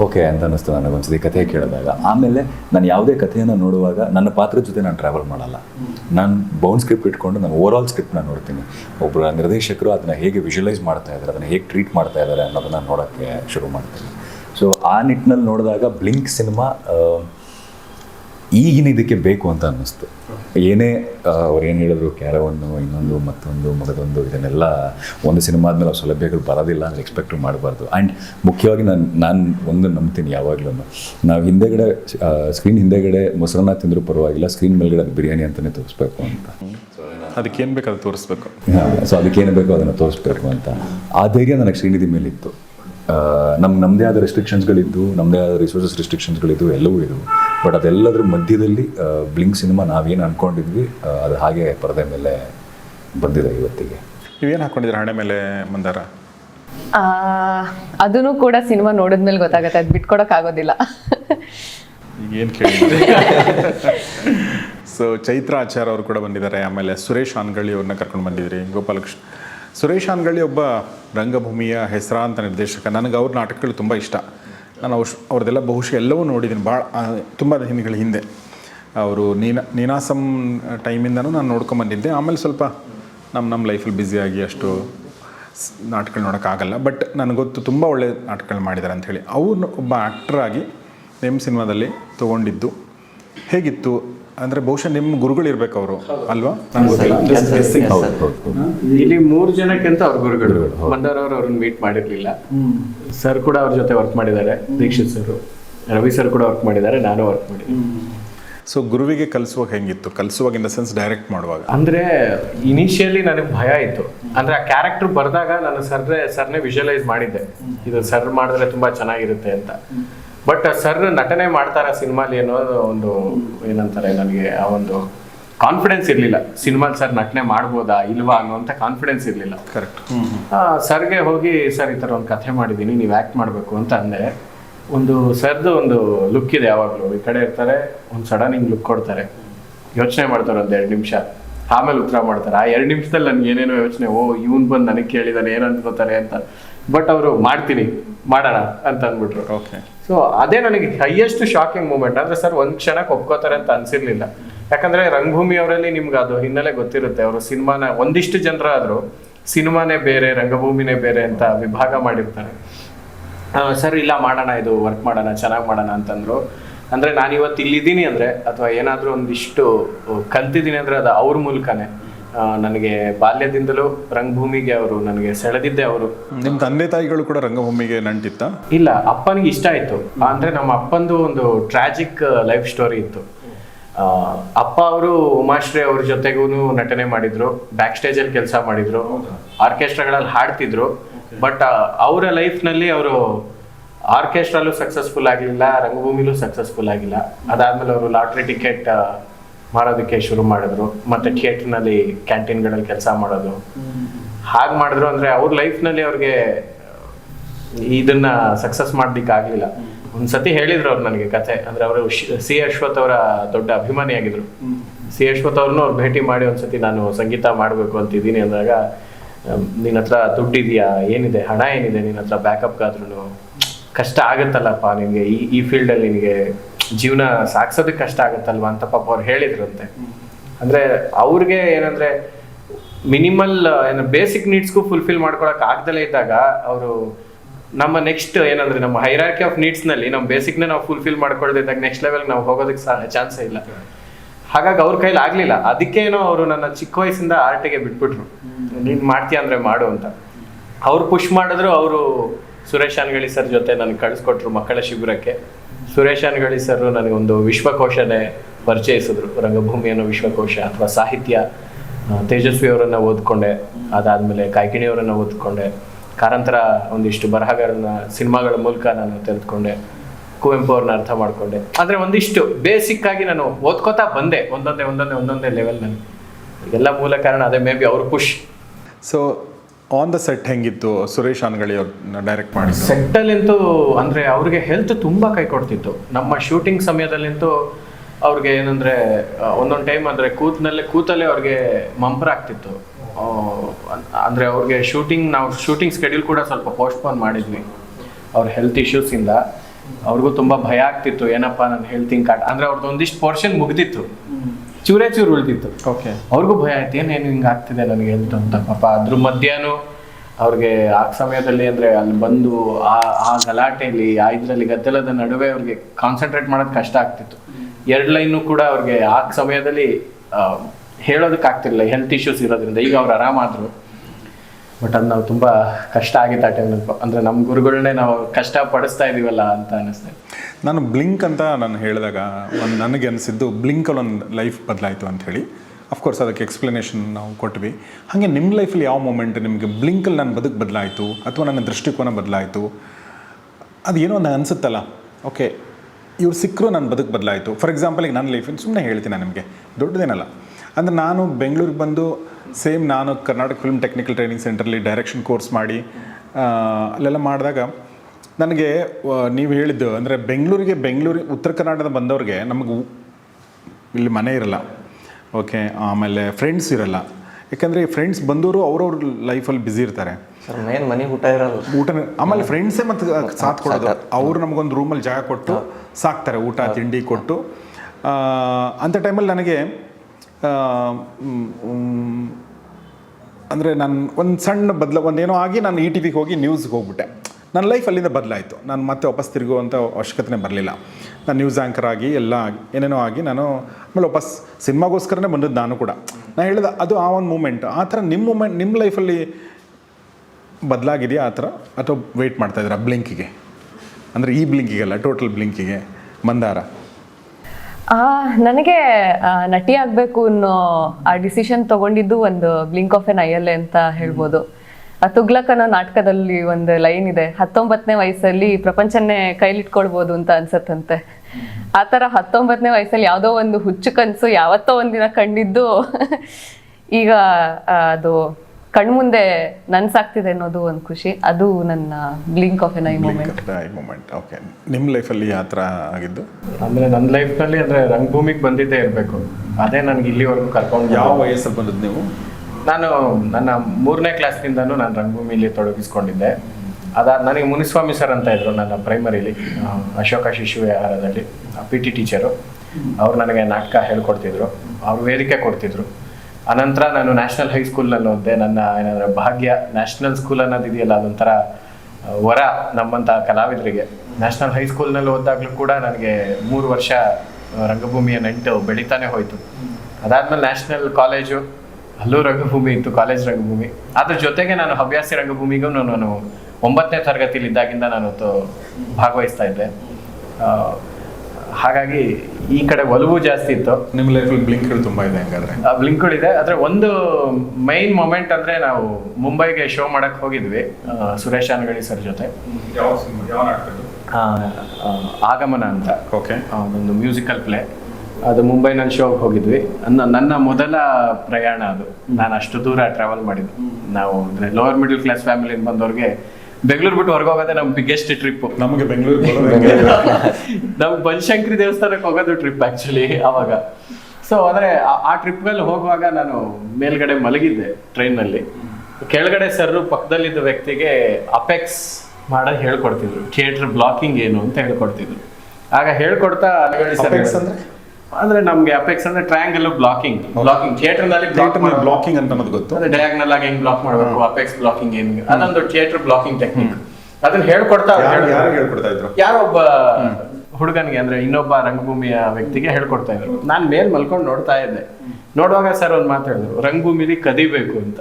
ಓಕೆ ಅಂತ ಅನ್ನಿಸ್ತು ನನಗೊಂದ್ಸತಿ ಕಥೆ ಕೇಳಿದಾಗ. ಆಮೇಲೆ ನಾನು ಯಾವುದೇ ಕಥೆಯನ್ನು ನೋಡುವಾಗ ನನ್ನ ಪಾತ್ರದ ಜೊತೆ ನಾನು ಟ್ರಾವೆಲ್ ಮಾಡಲ್ಲ. ನಾನು ಬೌಂಡ್ ಸ್ಕ್ರಿಪ್ಟ್ ಇಟ್ಕೊಂಡು ನಾನು ಓವರ್ ಆಲ್ ಸ್ಕ್ರಿಪ್ಟ್ನ ನೋಡ್ತೀನಿ. ಒಬ್ಬರ ನಿರ್ದೇಶಕರು ಅದನ್ನು ಹೇಗೆ ವಿಜುವಲೈಸ್ ಮಾಡ್ತಾ ಇದ್ದಾರೆ ಅದನ್ನು ಹೇಗೆ ಟ್ರೀಟ್ ಮಾಡ್ತಾ ಇದ್ದಾರೆ ಅನ್ನೋದನ್ನು ನೋಡೋಕ್ಕೆ ಶುರು ಮಾಡ್ತೀನಿ. ಸೊ ಆ ನಿಟ್ಟಿನಲ್ಲಿ ನೋಡಿದಾಗ ಬ್ಲಿಂಕ್ ಸಿನಿಮಾ ಈಗಿನ ಇದಕ್ಕೆ ಬೇಕು ಅಂತ ಅನ್ನಿಸ್ತು. ಏನೇ ಅವ್ರು ಏನು ಹೇಳಿದ್ರು ಕ್ಯಾರವನ್ನು ಇನ್ನೊಂದು ಮತ್ತೊಂದು ಮಗದೊಂದು ಇದನ್ನೆಲ್ಲ ಒಂದು ಸಿನಿಮಾದ ಮೇಲೆ ಆ ಸೌಲಭ್ಯಗಳು ಬರೋದಿಲ್ಲ ಅಂದರೆ ಎಕ್ಸ್ಪೆಕ್ಟ್ ಮಾಡಬಾರ್ದು. ಆ್ಯಂಡ್ ಮುಖ್ಯವಾಗಿ ನಾನು ನಾನು ಒಂದು ನಂಬ್ತೀನಿ ಯಾವಾಗಲೂ ನಾವು ಹಿಂದೆಗಡೆ ಸ್ಕ್ರೀನ್ ಹಿಂದೆಗಡೆ ಮೊಸರನ್ನ ತಿಂದರೂ ಪರವಾಗಿಲ್ಲ ಸ್ಕ್ರೀನ್ ಮೇಲ್ಗಡೆ ಅದು ಬಿರಿಯಾನಿ ಅಂತಲೇ ತೋರಿಸ್ಬೇಕು ಅಂತ. ಅದಕ್ಕೇನು ಅದು ತೋರಿಸ್ಬೇಕು. ಸೊ ಅದಕ್ಕೇನು ಬೇಕು ಅದನ್ನು ತೋರಿಸ್ಬೇಕು ಅಂತ. ಆ ಧೈರ್ಯ ನನಗೆ ಶ್ರೀನಿಧಿ ಮೇಲಿತ್ತು. ನಮ್ಮ ನಮ್ಮದೇ ಆದ ರೆಸ್ಟ್ರಿಕ್ಷನ್ಸ್ಗಳಿದ್ದು ನಮ್ಮದೇ ಆದ ರಿಸೋರ್ಸಸ್ ರೆಸ್ಟ್ರಿಕ್ಷನ್ಸ್ಗಳಿದ್ದು ಎಲ್ಲವೂ ಇದ್ದವು ಬಟ್ ಅದೆಲ್ಲದರ ಮಧ್ಯದಲ್ಲಿ ಬ್ಲಿಂಕ್ ಸಿನಿಮಾ ನಾವೇನು ಅಂದ್ಕೊಂಡಿದ್ವಿ ಅದು ಹಾಗೆ ಪರದೆ ಮೇಲೆ ಬಂದಿದೆ ಇವತ್ತಿಗೆ. ನೀವೇನು ಹಾಕ್ಕೊಂಡಿದ್ರೆ ಹಣೆ ಮೇಲೆ ಮಂದಾರ? ಆ, ಅದನ್ನು ಕೂಡ ಸಿನಿಮಾ ನೋಡಿದ್ಮೇಲೆ ಗೊತ್ತಾಗುತ್ತೆ ಅದು ಬಿಟ್ಕೊಡಕ್ಕೆ ಆಗೋದಿಲ್ಲ. ಈಗ ಏನು ಕೇಳಿ? ಸೊ ಚೈತ್ರ ಆಚಾರ್ ಅವರು ಕೂಡ ಬಂದಿದ್ದಾರೆ ಆಮೇಲೆ ಸುರೇಶ್ ಆನ್ಗಳಿ ಅವ್ರನ್ನ ಕರ್ಕೊಂಡು ಬಂದಿದ್ರಿ ಗೋಪಾಲಕೃಷ್ಣ. ಸುರೇಶ್ ಅನ್ಗಳಿ ಒಬ್ಬ ರಂಗಭೂಮಿಯ ಹೆಸರಾಂತ ನಿರ್ದೇಶಕ. ನನಗೆ ಅವ್ರ ನಾಟಕಗಳು ತುಂಬ ಇಷ್ಟ. ನಾನು ಅವ್ರ ಅವ್ರದ್ದೆಲ್ಲ ಬಹುಶಃ ಎಲ್ಲವೂ ನೋಡಿದ್ದೀನಿ ಭಾಳ ತುಂಬ ದಿನಗಳ ಹಿಂದೆ. ಅವರು ನೀನಾ, ನೀನಾಸಂ ಟೈಮಿಂದನೂ ನಾನು ನೋಡ್ಕೊಂಬಂದಿದ್ದೆ. ಆಮೇಲೆ ಸ್ವಲ್ಪ ನಮ್ಮ ನಮ್ಮ ಲೈಫಲ್ಲಿ ಬ್ಯುಸಿಯಾಗಿ ಅಷ್ಟು ನಾಟಕಗಳು ನೋಡೋಕ್ಕಾಗಲ್ಲ. ಬಟ್ ನನಗೆ ಗೊತ್ತು ತುಂಬ ಒಳ್ಳೆ ನಾಟಕಗಳು ಮಾಡಿದ್ದಾರೆ ಅಂಥೇಳಿ ಅವ್ರನ್ನ ಒಬ್ಬ ಆ್ಯಕ್ಟ್ರಾಗಿ ನಿಮ್ಮ ಸಿನಿಮಾದಲ್ಲಿ ತೊಗೊಂಡಿದ್ದು. ಹೇಗಿತ್ತು? ಅಂದರೆ ಬಹುಶಃ ನಿಮ್ಮ ಗುರುಗಳಿರ್ಬೇಕು ಅವರು. ಅಲ್ವಾ. ಇಲ್ಲಿ ಮೂರು ಜನಕ್ಕಿಂತ ಅವ್ರ ಗುರುಗಳು. ಮಂದಾರ್ ಅವರು ಅವ್ರನ್ನ ಮೀಟ್ ಮಾಡಿರ್ಲಿಲ್ಲ. ಸರ್ ಕೂಡ ಅವ್ರ ಜೊತೆ ವರ್ಕ್ ಮಾಡಿದ್ದಾರೆ. ದೀಕ್ಷಿತ್ ಸರ್. ರವಿ ಸರ್ ಕೂಡ ವರ್ಕ್ ಮಾಡಿದ್ದಾರೆ. ನಾನು ವರ್ಕ್ ಮಾಡಿದ್ದೀನಿ. ಸೊ ಗುರುವಿಗೆ ಕಲಿಸುವಾಗ ಹೆಂಗಿತ್ತು? ಕಲಿಸುವಾಗ ಇನ್ ದ ಸೆನ್ಸ್ ಡೈರೆಕ್ಟ್ ಮಾಡುವಾಗ? ಅಂದ್ರೆ ಇನಿಷಿಯಲಿ ನನಗೆ ಭಯ ಇತ್ತು. ಅಂದ್ರೆ ಆ ಕ್ಯಾರೆಕ್ಟರ್ ಬರೆದಾಗ ನಾನು ಸರ್ ಸರ್ನೇ ವಿಜುವಲೈಸ್ ಮಾಡಿದ್ದೆ. ಇದು ಸರ್ ಮಾಡಿದ್ರೆ ತುಂಬಾ ಚೆನ್ನಾಗಿರುತ್ತೆ ಅಂತ. ಬಟ್ ಸರ್ ನಟನೆ ಮಾಡ್ತಾರ ಸಿನಿಮಾಲಿ ಅನ್ನೋದು ಒಂದು ಏನಂತಾರೆ ನನಗೆ ಆ ಒಂದು ಕಾನ್ಫಿಡೆನ್ಸ್ ಇರಲಿಲ್ಲ. ಸಿನಿಮಾಲ್ ಸರ್ ನಟನೆ ಮಾಡ್ಬೋದಾ ಇಲ್ವಾ ಅನ್ನೋಂಥ ಕಾನ್ಫಿಡೆನ್ಸ್ ಇರಲಿಲ್ಲ. ಕರೆಕ್ಟ್ ಸರ್ಗೆ ಹೋಗಿ ಸರ್ ಈ ಥರ ಒಂದು ಕಥೆ ಮಾಡಿದ್ದೀನಿ ನೀವು ಆ್ಯಕ್ಟ್ ಮಾಡಬೇಕು ಅಂತ ಅಂದೆ ಒಂದು ಸರ್ದು ಒಂದು ಲುಕ್ ಇದೆ ಯಾವಾಗಲೂ. ಈ ಕಡೆ ಇರ್ತಾರೆ ಒಂದು ಸಡನ್ ಹಿಂಗ್ ಲುಕ್ ಕೊಡ್ತಾರೆ. ಯೋಚನೆ ಮಾಡ್ತಾರೆ ಒಂದು ಎರಡು ನಿಮಿಷ. ಆಮೇಲೆ ಉತ್ತರ ಮಾಡ್ತಾರೆ. ಆ ಎರಡು ನಿಮಿಷದಲ್ಲಿ ನನ್ಗೆ ಏನೇನೋ ಯೋಚನೆ ಓ ಇವನ್ ಬಂದು ನನಗೆ ಕೇಳಿದಾನೆ ಏನಂತ ಅಂತ. ಬಟ್ ಅವರು ಮಾಡ್ತೀನಿ. ಮಾಡೋಣ ಅಂತ ಅಂದ್ಬಿಟ್ರು. ಓಕೆ ಸೊ ಅದೇ ನನಗೆ ಹೈಯೆಸ್ಟ್ ಶಾಕಿಂಗ್ ಮೂಮೆಂಟ್ ಅಂದ್ರೆ ಸರ್ ಒಂದ್ ಕ್ಷಣಕ್ಕೆ ಒಪ್ಕೋತಾರೆ ಅಂತ ಅನ್ಸಿರ್ಲಿಲ್ಲ. ಯಾಕಂದ್ರೆ ರಂಗಭೂಮಿ ಅವರಲ್ಲಿ ನಿಮ್ಗೆ ಅದು ಹಿನ್ನೆಲೆ ಗೊತ್ತಿರುತ್ತೆ. ಅವರು ಸಿನಿಮಾನ ಒಂದಿಷ್ಟು ಜನರ ಆದ್ರೂ ಸಿನಿಮಾನೇ ಬೇರೆ ರಂಗಭೂಮಿನೇ ಬೇರೆ ಅಂತ ವಿಭಾಗ ಮಾಡಿರ್ತಾರೆ. ಸರ್ ಇಲ್ಲ ಮಾಡೋಣ ಇದು ವರ್ಕ್ ಮಾಡೋಣ ಚೆನ್ನಾಗಿ ಮಾಡೋಣ ಅಂತಂದ್ರು. ಅಂದ್ರೆ ನಾನು ಇವತ್ತು ಇಲ್ಲಿದ್ದೀನಿ ಅಂದ್ರೆ ಅಥವಾ ಏನಾದ್ರೂ ಒಂದಿಷ್ಟು ಕಲ್ತಿದ್ದೀನಿ ಅಂದ್ರೆ ಅದು ಅವ್ರ ಮೂಲಕನೇ. ನನಗೆ ಬಾಲ್ಯದಿಂದಲೂ ರಂಗಭೂಮಿಗೆ ಅವರು ನನಗೆ ಸೆಳೆದಿದ್ದೆ ಅವರು. ನಿಮ್ಮ ತಂದೆ ತಾಯಿಗಳು ಕೂಡ ರಂಗಭೂಮಿಗೆ ನಂಟಿತ್ತ? ಇಲ್ಲ ಅಪ್ಪನಿಗೆ ಇಷ್ಟ ಆಯ್ತು. ಅಂದ್ರೆ ನಮ್ಮ ಅಪ್ಪಂದು ಒಂದು ಟ್ರಾಜಿಕ್ ಲೈಫ್ ಸ್ಟೋರಿ ಇತ್ತು. ಅಪ್ಪ ಅವರು ಉಮಾಶ್ರೀ ಅವ್ರ ಜೊತೆಗೂ ನಟನೆ ಮಾಡಿದ್ರು ಬ್ಯಾಕ್ ಸ್ಟೇಜ್ ಅಲ್ಲಿ ಕೆಲಸ ಮಾಡಿದ್ರು ಆರ್ಕೆಸ್ಟ್ರಾಗಳಲ್ಲಿ ಹಾಡ್ತಿದ್ರು. ಬಟ್ ಅವರ ಲೈಫ್ನಲ್ಲಿ ಅವರು ಆರ್ಕೆಸ್ಟ್ರಲ್ಲೂ ಸಕ್ಸಸ್ಫುಲ್ ಆಗಲಿಲ್ಲ ರಂಗಭೂಮಿಲೂ ಸಕ್ಸಸ್ಫುಲ್ ಆಗಿಲ್ಲ. ಅದಾದ್ಮೇಲೆ ಅವರು ಲಾಟ್ರಿ ಟಿಕೆಟ್ ಮಾರೋದಕ್ಕೆ ಶುರು ಮಾಡಿದ್ರು ಮತ್ತೆ ಥಿಯೇಟರ್ನಲ್ಲಿ ಕ್ಯಾಂಟೀನ್ಗಳಲ್ಲಿ ಕೆಲಸ ಮಾಡೋದು. ಹಾಗೆ ಮಾಡಿದ್ರು ಅಂದ್ರೆ ಅವ್ರ ಲೈಫ್ನಲ್ಲಿ ಅವ್ರಿಗೆ ಇದನ್ನ ಸಕ್ಸಸ್ ಮಾಡ್ಲಿಕ್ಕೆ ಆಗ್ಲಿಲ್ಲ. ಒಂದ್ಸತಿ ಹೇಳಿದ್ರು ಅವ್ರು ನನಗೆ ಕತೆ ಅಂದ್ರೆ ಅವರು ಸಿ ಅಶ್ವಥ್ ಅವರ ದೊಡ್ಡ ಅಭಿಮಾನಿಯಾಗಿದ್ರು. ಸಿ ಅಶ್ವಥ್ ಅವ್ರನ್ನು ಅವ್ರು ಭೇಟಿ ಮಾಡಿ ಒಂದ್ಸತಿ ನಾನು ಸಂಗೀತ ಮಾಡಬೇಕು ಅಂತಿದ್ದೀನಿ ಅಂದಾಗ ನಿನ್ನ ಹತ್ರ ದುಡ್ಡಿದೆಯಾ ಏನಿದೆ ಹಣ ಏನಿದೆ ನಿನ್ನ ಹತ್ರ ಬ್ಯಾಕಪ್ ಆದ್ರೂ ಕಷ್ಟ ಆಗುತ್ತಲ್ಲಪ್ಪ ನಿನಗೆ ಈ ಈ ಫೀಲ್ಡಲ್ಲಿ ನಿನಗೆ ಜೀವನ ಸಾಗ್ಸೋದಕ್ಕೆ ಕಷ್ಟ ಆಗತ್ತಲ್ವಾ ಅಂತ ಪಾಪ ಅವ್ರು ಹೇಳಿದ್ರಂತೆ. ಅಂದ್ರೆ ಅವ್ರಿಗೆ ಏನಂದ್ರೆ ಮಿನಿಮಲ್ ಏನು ಬೇಸಿಕ್ ನೀಡ್ಸ್ಗೂ ಫುಲ್ಫಿಲ್ ಮಾಡ್ಕೊಳಕ್ ಆಗ್ದಲೇ ಇದ್ದಾಗ ಅವರು ನಮ್ಮ ನೆಕ್ಸ್ಟ್ ಏನಂದ್ರೆ ನಮ್ಮ ಹೈರಾರ್ಕಿ ಆಫ್ ನೀಡ್ಸ್ನಲ್ಲಿ ನಮ್ಮ ಬೇಸಿಕ್ ನಾವು ಫುಲ್ಫಿಲ್ ಮಾಡ್ಕೊಳ್ದೆ ಇದ್ದಾಗ ನೆಕ್ಸ್ಟ್ ಲೆವೆಲ್ ನಾವು ಹೋಗೋದಕ್ಕೆ ಚಾನ್ಸೇ ಇಲ್ಲ. ಹಾಗಾಗಿ ಅವ್ರ ಕೈಲಿ ಆಗ್ಲಿಲ್ಲ. ಅದಕ್ಕೇನೋ ಅವರು ನನ್ನ ಚಿಕ್ಕ ವಯಸ್ಸಿಂದ ಆರ್ಟಿಗೆ ಬಿಟ್ಬಿಟ್ರು. ನೀನ್ ಮಾಡ್ತೀಯ ಅಂದ್ರೆ ಮಾಡು ಅಂತ. ಅವ್ರು ಪುಷ್ ಮಾಡಿದ್ರು, ಅವರು ಸುರೇಶ್ ಅನ್ಗಳಿ ಸರ್ ಜೊತೆ ನನ್ಗೆ ಕಳಿಸ್ಕೊಟ್ರು ಮಕ್ಕಳ ಶಿಬಿರಕ್ಕೆ. ಸುರೇಶ್ ಅನ್ಗಳಿ ಸರ್ ನನಗೊಂದು ವಿಶ್ವಕೋಶನೇ ಪರಿಚಯಿಸಿದ್ರು. ರಂಗಭೂಮಿ ಅನ್ನೋ ವಿಶ್ವಕೋಶ ಅಥವಾ ಸಾಹಿತ್ಯ. ತೇಜಸ್ವಿ ಅವರನ್ನ ಓದ್ಕೊಂಡೆ. ಅದಾದ್ಮೇಲೆ ಕಾಯ್ಕಿಣಿಯವರನ್ನು ಓದ್ಕೊಂಡೆ. ಕಾರಂತರ ಒಂದಿಷ್ಟು ಬರಹಗಾರನ ಸಿನಿಮಾಗಳ ಮೂಲಕ ನಾನು ತೆರೆದುಕೊಂಡೆ. ಕುವೆಂಪು ಅವ್ರನ್ನ ಅರ್ಥ ಮಾಡ್ಕೊಂಡೆ. ಆದ್ರೆ ಒಂದಿಷ್ಟು ಬೇಸಿಕ್ ಆಗಿ ನಾನು ಓದ್ಕೋತಾ ಬಂದೆ. ಒಂದೊಂದೇ ಒಂದೊಂದೇ ಒಂದೊಂದೇ ಲೆವೆಲ್ನಲ್ಲಿ ಎಲ್ಲ ಮೂಲ ಕಾರಣ ಅದೇ ಮೇ ಬಿ ಅವ್ರ push so on the set ಹೆಂಗಿತ್ತು? ಸುರೇಶ್ ಅನ್ಗಳಿ ಅವ್ರನ್ನ ಡೈರೆಕ್ಟ್ ಮಾಡಿ ಸೆಟ್ಟಲ್ಲಂತೂ ಅಂದರೆ ಅವ್ರಿಗೆ ಹೆಲ್ತ್ ತುಂಬ ಕೈ ಕೊಡ್ತಿತ್ತು. ನಮ್ಮ ಶೂಟಿಂಗ್ ಸಮಯದಲ್ಲಂತೂ ಅವ್ರಿಗೆ ಏನಂದ್ರೆ ಒಂದೊಂದು ಟೈಮ್ ಅಂದರೆ ಕೂತ್ನಲ್ಲೇ ಕೂತಲ್ಲೇ ಅವ್ರಿಗೆ ಮಂಪರ್ ಆಗ್ತಿತ್ತು. ಅಂದರೆ ಅವ್ರಿಗೆ ಶೂಟಿಂಗ್ ನಾವು ಶೂಟಿಂಗ್ ಸ್ಕೆಡ್ಯೂಲ್ ಕೂಡ ಸ್ವಲ್ಪ ಪೋಸ್ಟ್ಪೋನ್ ಮಾಡಿದ್ವಿ. ಅವ್ರ ಹೆಲ್ತ್ ಇಶ್ಯೂಸಿಂದ ಅವ್ರಿಗೂ ತುಂಬ ಭಯ ಆಗ್ತಿತ್ತು ಏನಪ್ಪ ನನ್ನ ಹೆಲ್ತಿಂಗ್ ಕಾರ್ಡ್ ಕಾಟ್ ಅಂದ್ರೆ ಅವ್ರದ್ದು ಒಂದಿಷ್ಟು ಪೋರ್ಷನ್ ಮುಗ್ದಿತ್ತು ಚೂರೇ ಚೂರು ಉಳಿದಿತ್ತು. ಓಕೆ ಅವ್ರಿಗೂ ಭಯ ಆಯ್ತು ಏನೇನು ಹಿಂಗೆ ಆಗ್ತಿದೆ ನನಗೆ ಹೆಲ್ತ್ ಅಂತ ಪಾಪ. ಅದ್ರ ಮಧ್ಯಾಹ್ನ ಅವ್ರಿಗೆ ಆ ಸಮಯದಲ್ಲಿ ಅಂದ್ರೆ ಅಲ್ಲಿ ಬಂದು ಆ ಆ ಗಲಾಟೆಯಲ್ಲಿ ಆ ಇದರಲ್ಲಿ ಗದ್ದಲದ ನಡುವೆ ಅವ್ರಿಗೆ ಕಾನ್ಸಂಟ್ರೇಟ್ ಮಾಡೋದು ಕಷ್ಟ ಆಗ್ತಿತ್ತು. ಎರಡು ಲೈನು ಕೂಡ ಅವ್ರಿಗೆ ಆ ಸಮಯದಲ್ಲಿ ಹೇಳೋದಕ್ಕಾಗ್ತಿರಲಿಲ್ಲ ಹೆಲ್ತ್ ಇಶ್ಯೂಸ್ ಇರೋದ್ರಿಂದ. ಈಗ ಅವ್ರು ಆರಾಮಾದ್ರು. ಬಟ್ ಅದು ನಾವು ತುಂಬ ಕಷ್ಟ ಆಗಿತ್ತು ಆ ಟೈಮಲ್ಲಿ ಅಂದ್ರೆ ನಮ್ಮ ಗುರುಗಳನ್ನೇ ನಾವು ಕಷ್ಟ ಪಡಿಸ್ತಾ ಇದೀವಲ್ಲ ಅಂತ ಅನಿಸ್ತದೆ ನಾನು ಬ್ಲಿಂಕ್ ಅಂತ ನಾನು ಹೇಳಿದಾಗ ಒಂದು ನನಗೆ ಅನಿಸಿದ್ದು ಬ್ಲಿಂಕಲ್ಲಿ ಒಂದು ಲೈಫ್ ಬದಲಾಯಿತು ಅಂತ ಹೇಳಿ. ಅಫ್ಕೋರ್ಸ್ ಅದಕ್ಕೆ ಎಕ್ಸ್ಪ್ಲನೇಷನ್ ನಾವು ಕೊಟ್ವಿ. ಹಾಗೆ ನಿಮ್ಮ ಲೈಫಲ್ಲಿ ಯಾವ ಮೂಮೆಂಟ್ ನಿಮಗೆ ಬ್ಲಿಂಕಲ್ಲಿ ನನ್ನ ಬದುಕು ಬದಲಾಯಿತು ಅಥವಾ ನನ್ನ ದೃಷ್ಟಿಕೋನ ಬದಲಾಯಿತು? ಅದು ಏನೋ ಒಂದು ಅನಿಸುತ್ತಲ್ಲ. ಓಕೆ ಇವ್ರು ಸಿಕ್ಕರು ನನ್ನ ಬದುಕು ಬದಲಾಯಿತು. ಫಾರ್ ಎಕ್ಸಾಂಪಲ್ ಈಗ ನನ್ನ ಲೈಫಲ್ಲಿ ಸುಮ್ಮನೆ ಹೇಳ್ತೀನಿ ನಾನು ನಿಮಗೆ. ದೊಡ್ಡದೇನಲ್ಲ. ಅಂದರೆ ನಾನು ಬೆಂಗಳೂರಿಗೆ ಬಂದು ಸೇಮ್ ನಾನು ಕರ್ನಾಟಕ ಫಿಲ್ಮ್ ಟೆಕ್ನಿಕಲ್ ಟ್ರೈನಿಂಗ್ ಸೆಂಟ್ರಲ್ಲಿ ಡೈರೆಕ್ಷನ್ ಕೋರ್ಸ್ ಮಾಡಿ ಅಲ್ಲೆಲ್ಲ ಮಾಡಿದಾಗ ನನಗೆ ನೀವು ಹೇಳಿದ್ದು ಅಂದರೆ ಬೆಂಗಳೂರಿಗೆ ಬೆಂಗಳೂರು ಉತ್ತರ ಕರ್ನಾಟಕದ ಬಂದವ್ರಿಗೆ ನಮಗೆ ಇಲ್ಲಿ ಮನೆ ಇರಲ್ಲ. ಓಕೆ ಆಮೇಲೆ ಫ್ರೆಂಡ್ಸ್ ಇರಲ್ಲ. ಯಾಕಂದರೆ ಫ್ರೆಂಡ್ಸ್ ಬಂದವರು ಅವ್ರವ್ರ ಲೈಫಲ್ಲಿ ಬ್ಯುಸಿ ಇರ್ತಾರೆ. ಮೇನ್ ಮನೆ ಊಟ ಇರಲ್ಲ ಊಟ ಆಮೇಲೆ ಫ್ರೆಂಡ್ಸೇ ಮತ್ತು ಸಾಥ್ ಕೊಡೋದು. ಅವರು ನಮಗೊಂದು ರೂಮಲ್ಲಿ ಜಾಗ ಕೊಟ್ಟು ಸಾಕ್ತಾರೆ ಊಟ ತಿಂಡಿ ಕೊಟ್ಟು. ಅಂಥ ಟೈಮಲ್ಲಿ ನನಗೆ ಅಂದರೆ ನಾನು ಒಂದು ಸಣ್ಣ ಬದಲ ಒಂದೇನೋ ಆಗಿ ನಾನು ಇ ಟಿ ವಿಗೆ ಹೋಗಿ ನ್ಯೂಸ್ಗೆ ಹೋಗ್ಬಿಟ್ಟೆ. ನನ್ನ ಲೈಫ್ ಅಲ್ಲಿಂದ ಬದಲಾಯಿತು. ನಾನು ಮತ್ತೆ ವಾಪಸ್ ತಿರುಗುವಂಥ ಅವಶ್ಯಕತೆ ಬರಲಿಲ್ಲ. ನಾನು ನ್ಯೂಸ್ ಆ್ಯಂಕರ್ ಆಗಿ, ಎಲ್ಲ ಏನೇನೋ ಆಗಿ ನಾನು ಆಮೇಲೆ ವಾಪಸ್ ಸಿನಿಮಾಗೋಸ್ಕರನೇ ಬಂದದ್ದು ನಾನು ಕೂಡ. ನಾನು ಹೇಳಿದ, ಅದು ಆ ಒಂದು ಮೂಮೆಂಟ್ ಆ ಥರ ನಿಮ್ಮ ಮೂಮೆಂಟ್ ನಿಮ್ಮ ಲೈಫಲ್ಲಿ ಬದಲಾಗಿದೆಯಾ ಆ ಥರ? ಅಥವಾ ವೆಯ್ಟ್ ಮಾಡ್ತಾಯಿದ್ದೀರಾ ಬ್ಲಿಂಕಿಗೆ ಅಂದರೆ ಈ ಬ್ಲಿಂಕಿಗೆಲ್ಲ ಟೋಟಲ್ ಬ್ಲಿಂಕಿಗೆ ಮಂದಾರ ನನಗೆ ನಟಿ ಆಗಬೇಕು ಅನ್ನೋ ಆ ಡಿಸಿಷನ್ ತಗೊಂಡಿದ್ದು ಒಂದು ಬ್ಲಿಂಕ್ ಆಫ್ ಎನ್ ಐಯಲ್ಲೇ ಅಂತ ಹೇಳ್ಬೋದು. ತುಗ್ಲಕ್ ಅನ್ನೋ ನಾಟಕದಲ್ಲಿ ಒಂದು ಲೈನ್ ಇದೆ, ಹತ್ತೊಂಬತ್ತನೇ ವಯಸ್ಸಲ್ಲಿ ಪ್ರಪಂಚನೇ ಕೈಲಿಟ್ಕೊಳ್ಬೋದು ಅಂತ ಅನ್ಸತ್ತಂತೆ. ಆ ಥರ ಹತ್ತೊಂಬತ್ತನೇ ವಯಸ್ಸಲ್ಲಿ ಯಾವುದೋ ಒಂದು ಹುಚ್ಚು ಕನಸು ಯಾವತ್ತೋ ಒಂದಿನ ಕಂಡಿದ್ದು, *laughs* ಈಗ ಅದು ಕಣ್ಮುಂದೆ ನನ್ಸಾಗ್ತಿದೆ ಅನ್ನೋದು ಒಂದು ಖುಷಿ. ಅದು ನನ್ನ blink of an eye moment. Eye moment. Okay. ನಿಮ್ಮ ಲೈಫಲ್ಲಿ ಯಾವ ಥರ ಆಗಿದ್ದು? ಅಂದರೆ ನನ್ನ ಲೈಫ್ನಲ್ಲಿ ಅಂದರೆ ರಂಗಭೂಮಿಗೆ ಬಂದಿದ್ದೇ ಇರಬೇಕು. ಅದೇ ನನಗೆ ಇಲ್ಲಿವರೆಗೂ ಕರ್ಕೊಂಡು ಯಾವ ವಯಸ್ಸಲ್ಲಿ ಬಂದದ್ದು ನೀವು? ನಾನು ನನ್ನ ಮೂರನೇ ಕ್ಲಾಸ್ನಿಂದನೂ ನಾನು ರಂಗಭೂಮಿಲಿ ತೊಡಗಿಸ್ಕೊಂಡಿದ್ದೆ. ಅದಾದ ನನಗೆ ಮುನಿಸ್ವಾಮಿ ಸರ್ ಅಂತ ಇದ್ದರು ನನ್ನ ಪ್ರೈಮರಿಲಿ ಅಶೋಕ ಶಿಶು ವಿಹಾರದಲ್ಲಿ ಪಿ ಟಿ ಟೀಚರು ಅವ್ರು ನನಗೆ ನಾಟಕ ಹೇಳ್ಕೊಡ್ತಿದ್ರು. ಅವ್ರು ವೇದಿಕೆ ಕೊಡ್ತಿದ್ರು. ಅನಂತರ ನಾನು ನ್ಯಾಷನಲ್ ಹೈಸ್ಕೂಲ್ನಲ್ಲಿ ಓದಿದೆ ನನ್ನ ಏನಂದ್ರೆ ಭಾಗ್ಯ ನ್ಯಾಷನಲ್ ಸ್ಕೂಲ್ ಅನ್ನೋದು ಇದೆಯಲ್ಲ ಅದೊಂಥರ ವರ ನಮ್ಮಂಥ ಕಲಾವಿದರಿಗೆ. ನ್ಯಾಷನಲ್ ಹೈಸ್ಕೂಲ್ನಲ್ಲಿ ಓದಾಗಲೂ ಕೂಡ ನನಗೆ ಮೂರು ವರ್ಷ ರಂಗಭೂಮಿಯ ನಂಟು ಬೆಳೀತಾನೆ ಹೋಯಿತು. ಅದಾದ್ಮೇಲೆ ನ್ಯಾಷನಲ್ ಕಾಲೇಜು, ಅಲ್ಲೂ ರಂಗಭೂಮಿ ಇತ್ತು, ಕಾಲೇಜ್ ರಂಗಭೂಮಿ. ಅದ್ರ ಜೊತೆಗೆ ನಾನು ಹವ್ಯಾಸಿ ರಂಗಭೂಮಿಗೂ ನಾನು ಒಂಬತ್ತನೇ ತರಗತಿಯಲ್ಲಿ ಇದ್ದಾಗಿಂದ ನಾನು ಭಾಗವಹಿಸ್ತಾ ಇದ್ದೆ. ಹಾಗಾಗಿ ಈ ಕಡೆ ಒಲವು ಜಾಸ್ತಿ ಇತ್ತು. ನಿಮ್ಮ ಲೈಫಲ್ಲಿ ಬ್ಲಿಂಕ್ಗಳು ತುಂಬ ಇದೆ ಹಂಗಾದ್ರೆ? ಬ್ಲಿಂಕ್ಗಳಿದೆ ಆದರೆ ಒಂದು ಮೈನ್ ಮೊಮೆಂಟ್ ಅಂದ್ರೆ ನಾವು ಮುಂಬೈಗೆ ಶೋ ಮಾಡಕ್ ಹೋಗಿದ್ವಿ ಸುರೇಶ್ ಅನಗಳಿ ಸರ್ ಜೊತೆ. ಆಗಮನ ಅಂತ. ಓಕೆ ಒಂದು ಮ್ಯೂಸಿಕಲ್ ಪ್ಲೇ ಅದು ಮುಂಬೈನಲ್ಲಿ ಶೋಗೆ ಹೋಗಿದ್ವಿ. ನನ್ನ ಮೊದಲ ಪ್ರಯಾಣ ಅದು. ನಾನು ಅಷ್ಟು ದೂರ ಟ್ರಾವೆಲ್ ಮಾಡಿದ್ದು. ನಾವು ಅಂದರೆ ಲೋವರ್ ಮಿಡಲ್ ಕ್ಲಾಸ್ ಫ್ಯಾಮಿಲಿಯಿಂದ ಬಂದವ್ರಿಗೆ ಬೆಂಗಳೂರು ಬಿಟ್ಟು ಹೊರಗೆ ಹೋಗೋದೇ ನಮ್ಮ ಬಿಗ್ಗೆಸ್ಟ್ ಟ್ರಿಪ್ ನಮಗೆ ಬೆಂಗಳೂರು ನಮ್ಗೆ *laughs* ಬನಶಂಕರಿ ದೇವಸ್ಥಾನಕ್ಕೆ ಹೋಗೋದು ಟ್ರಿಪ್ ಆಕ್ಚುಲಿ ಅವಾಗ. ಸೊ ಅಂದ್ರೆ ಆ- ಟ್ರಿಪ್ ಟ್ರಿಪ್ನಲ್ಲಿ ಹೋಗುವಾಗ ನಾನು ಮೇಲ್ಗಡೆ ಮಲಗಿದ್ದೆ ಟ್ರೈನ್ನಲ್ಲಿ ಕೆಳಗಡೆ ಸರ್ ಪಕ್ಕದಲ್ಲಿದ್ದ ವ್ಯಕ್ತಿಗೆ ಅಪೆಕ್ಸ್ ಮಾಡೋದು ಹೇಳ್ಕೊಡ್ತಿದ್ರು. ಥಿಯೇಟರ್ ಬ್ಲಾಕಿಂಗ್ ಏನು ಅಂತ ಹೇಳ್ಕೊಡ್ತಿದ್ರು. ಆಗ ಹೇಳ್ಕೊಡ್ತಾ ಅಂದ್ರೆ? ಅಂದ್ರೆ ನಮ್ಗೆ ಅಪೆಕ್ಸ್ ಅಂದ್ರೆ ಟ್ರಯಾಂಗಲ್ ಬ್ಲಾಕಿಂಗ್ ಬ್ಲಾಕಿಂಗ್ ಥಿಯೇಟರ್ನಲ್ಲಿ ಬ್ಲಾಕಿಂಗ್ ಅಂತ ಅನ್ನೋದು ಗೊತ್ತು. ಅಂದ್ರೆ ಡಯಾಗ್ನಲ್ ಆಗಿ ಹೆಂಗ್ ಬ್ಲಾಕ್ ಮಾಡಬೇಕು ಅಪೆಕ್ಸ್ ಬ್ಲಾಕಿಂಗ್ ಏನ್ ಅದೊಂದು ಥಿಯೇಟರ್ ಬ್ಲಾಕಿಂಗ್ ಟೆಕ್ನಿಕ್ ಅದನ್ನ ಹೇಳ್ಕೊಡ್ತಾ ಹೇಳ್ಕೊಡ್ತಾ ಇದ್ರು. ಯಾರೋ ಒಬ್ಬ ಹುಡುಗನಿಗೆ ಅಂದ್ರೆ ಇನ್ನೊಬ್ಬ ರಂಗಭೂಮಿಯ ವ್ಯಕ್ತಿಗೆ ಹೇಳ್ಕೊಡ್ತಾ ಇದ್ರು. ನಾನ್ ಮೇಲ್ ಮಲ್ಕೊಂಡು ನೋಡ್ತಾ ಇದ್ದೆ. ನೋಡುವಾಗ ಸರ್ ಒಂದ್ ಮಾತಾಡಿದ್ರು ಹೇಳಿದ್ರು ರಂಗಭೂಮಿಲಿ ಕದಿಬೇಕು ಅಂತ.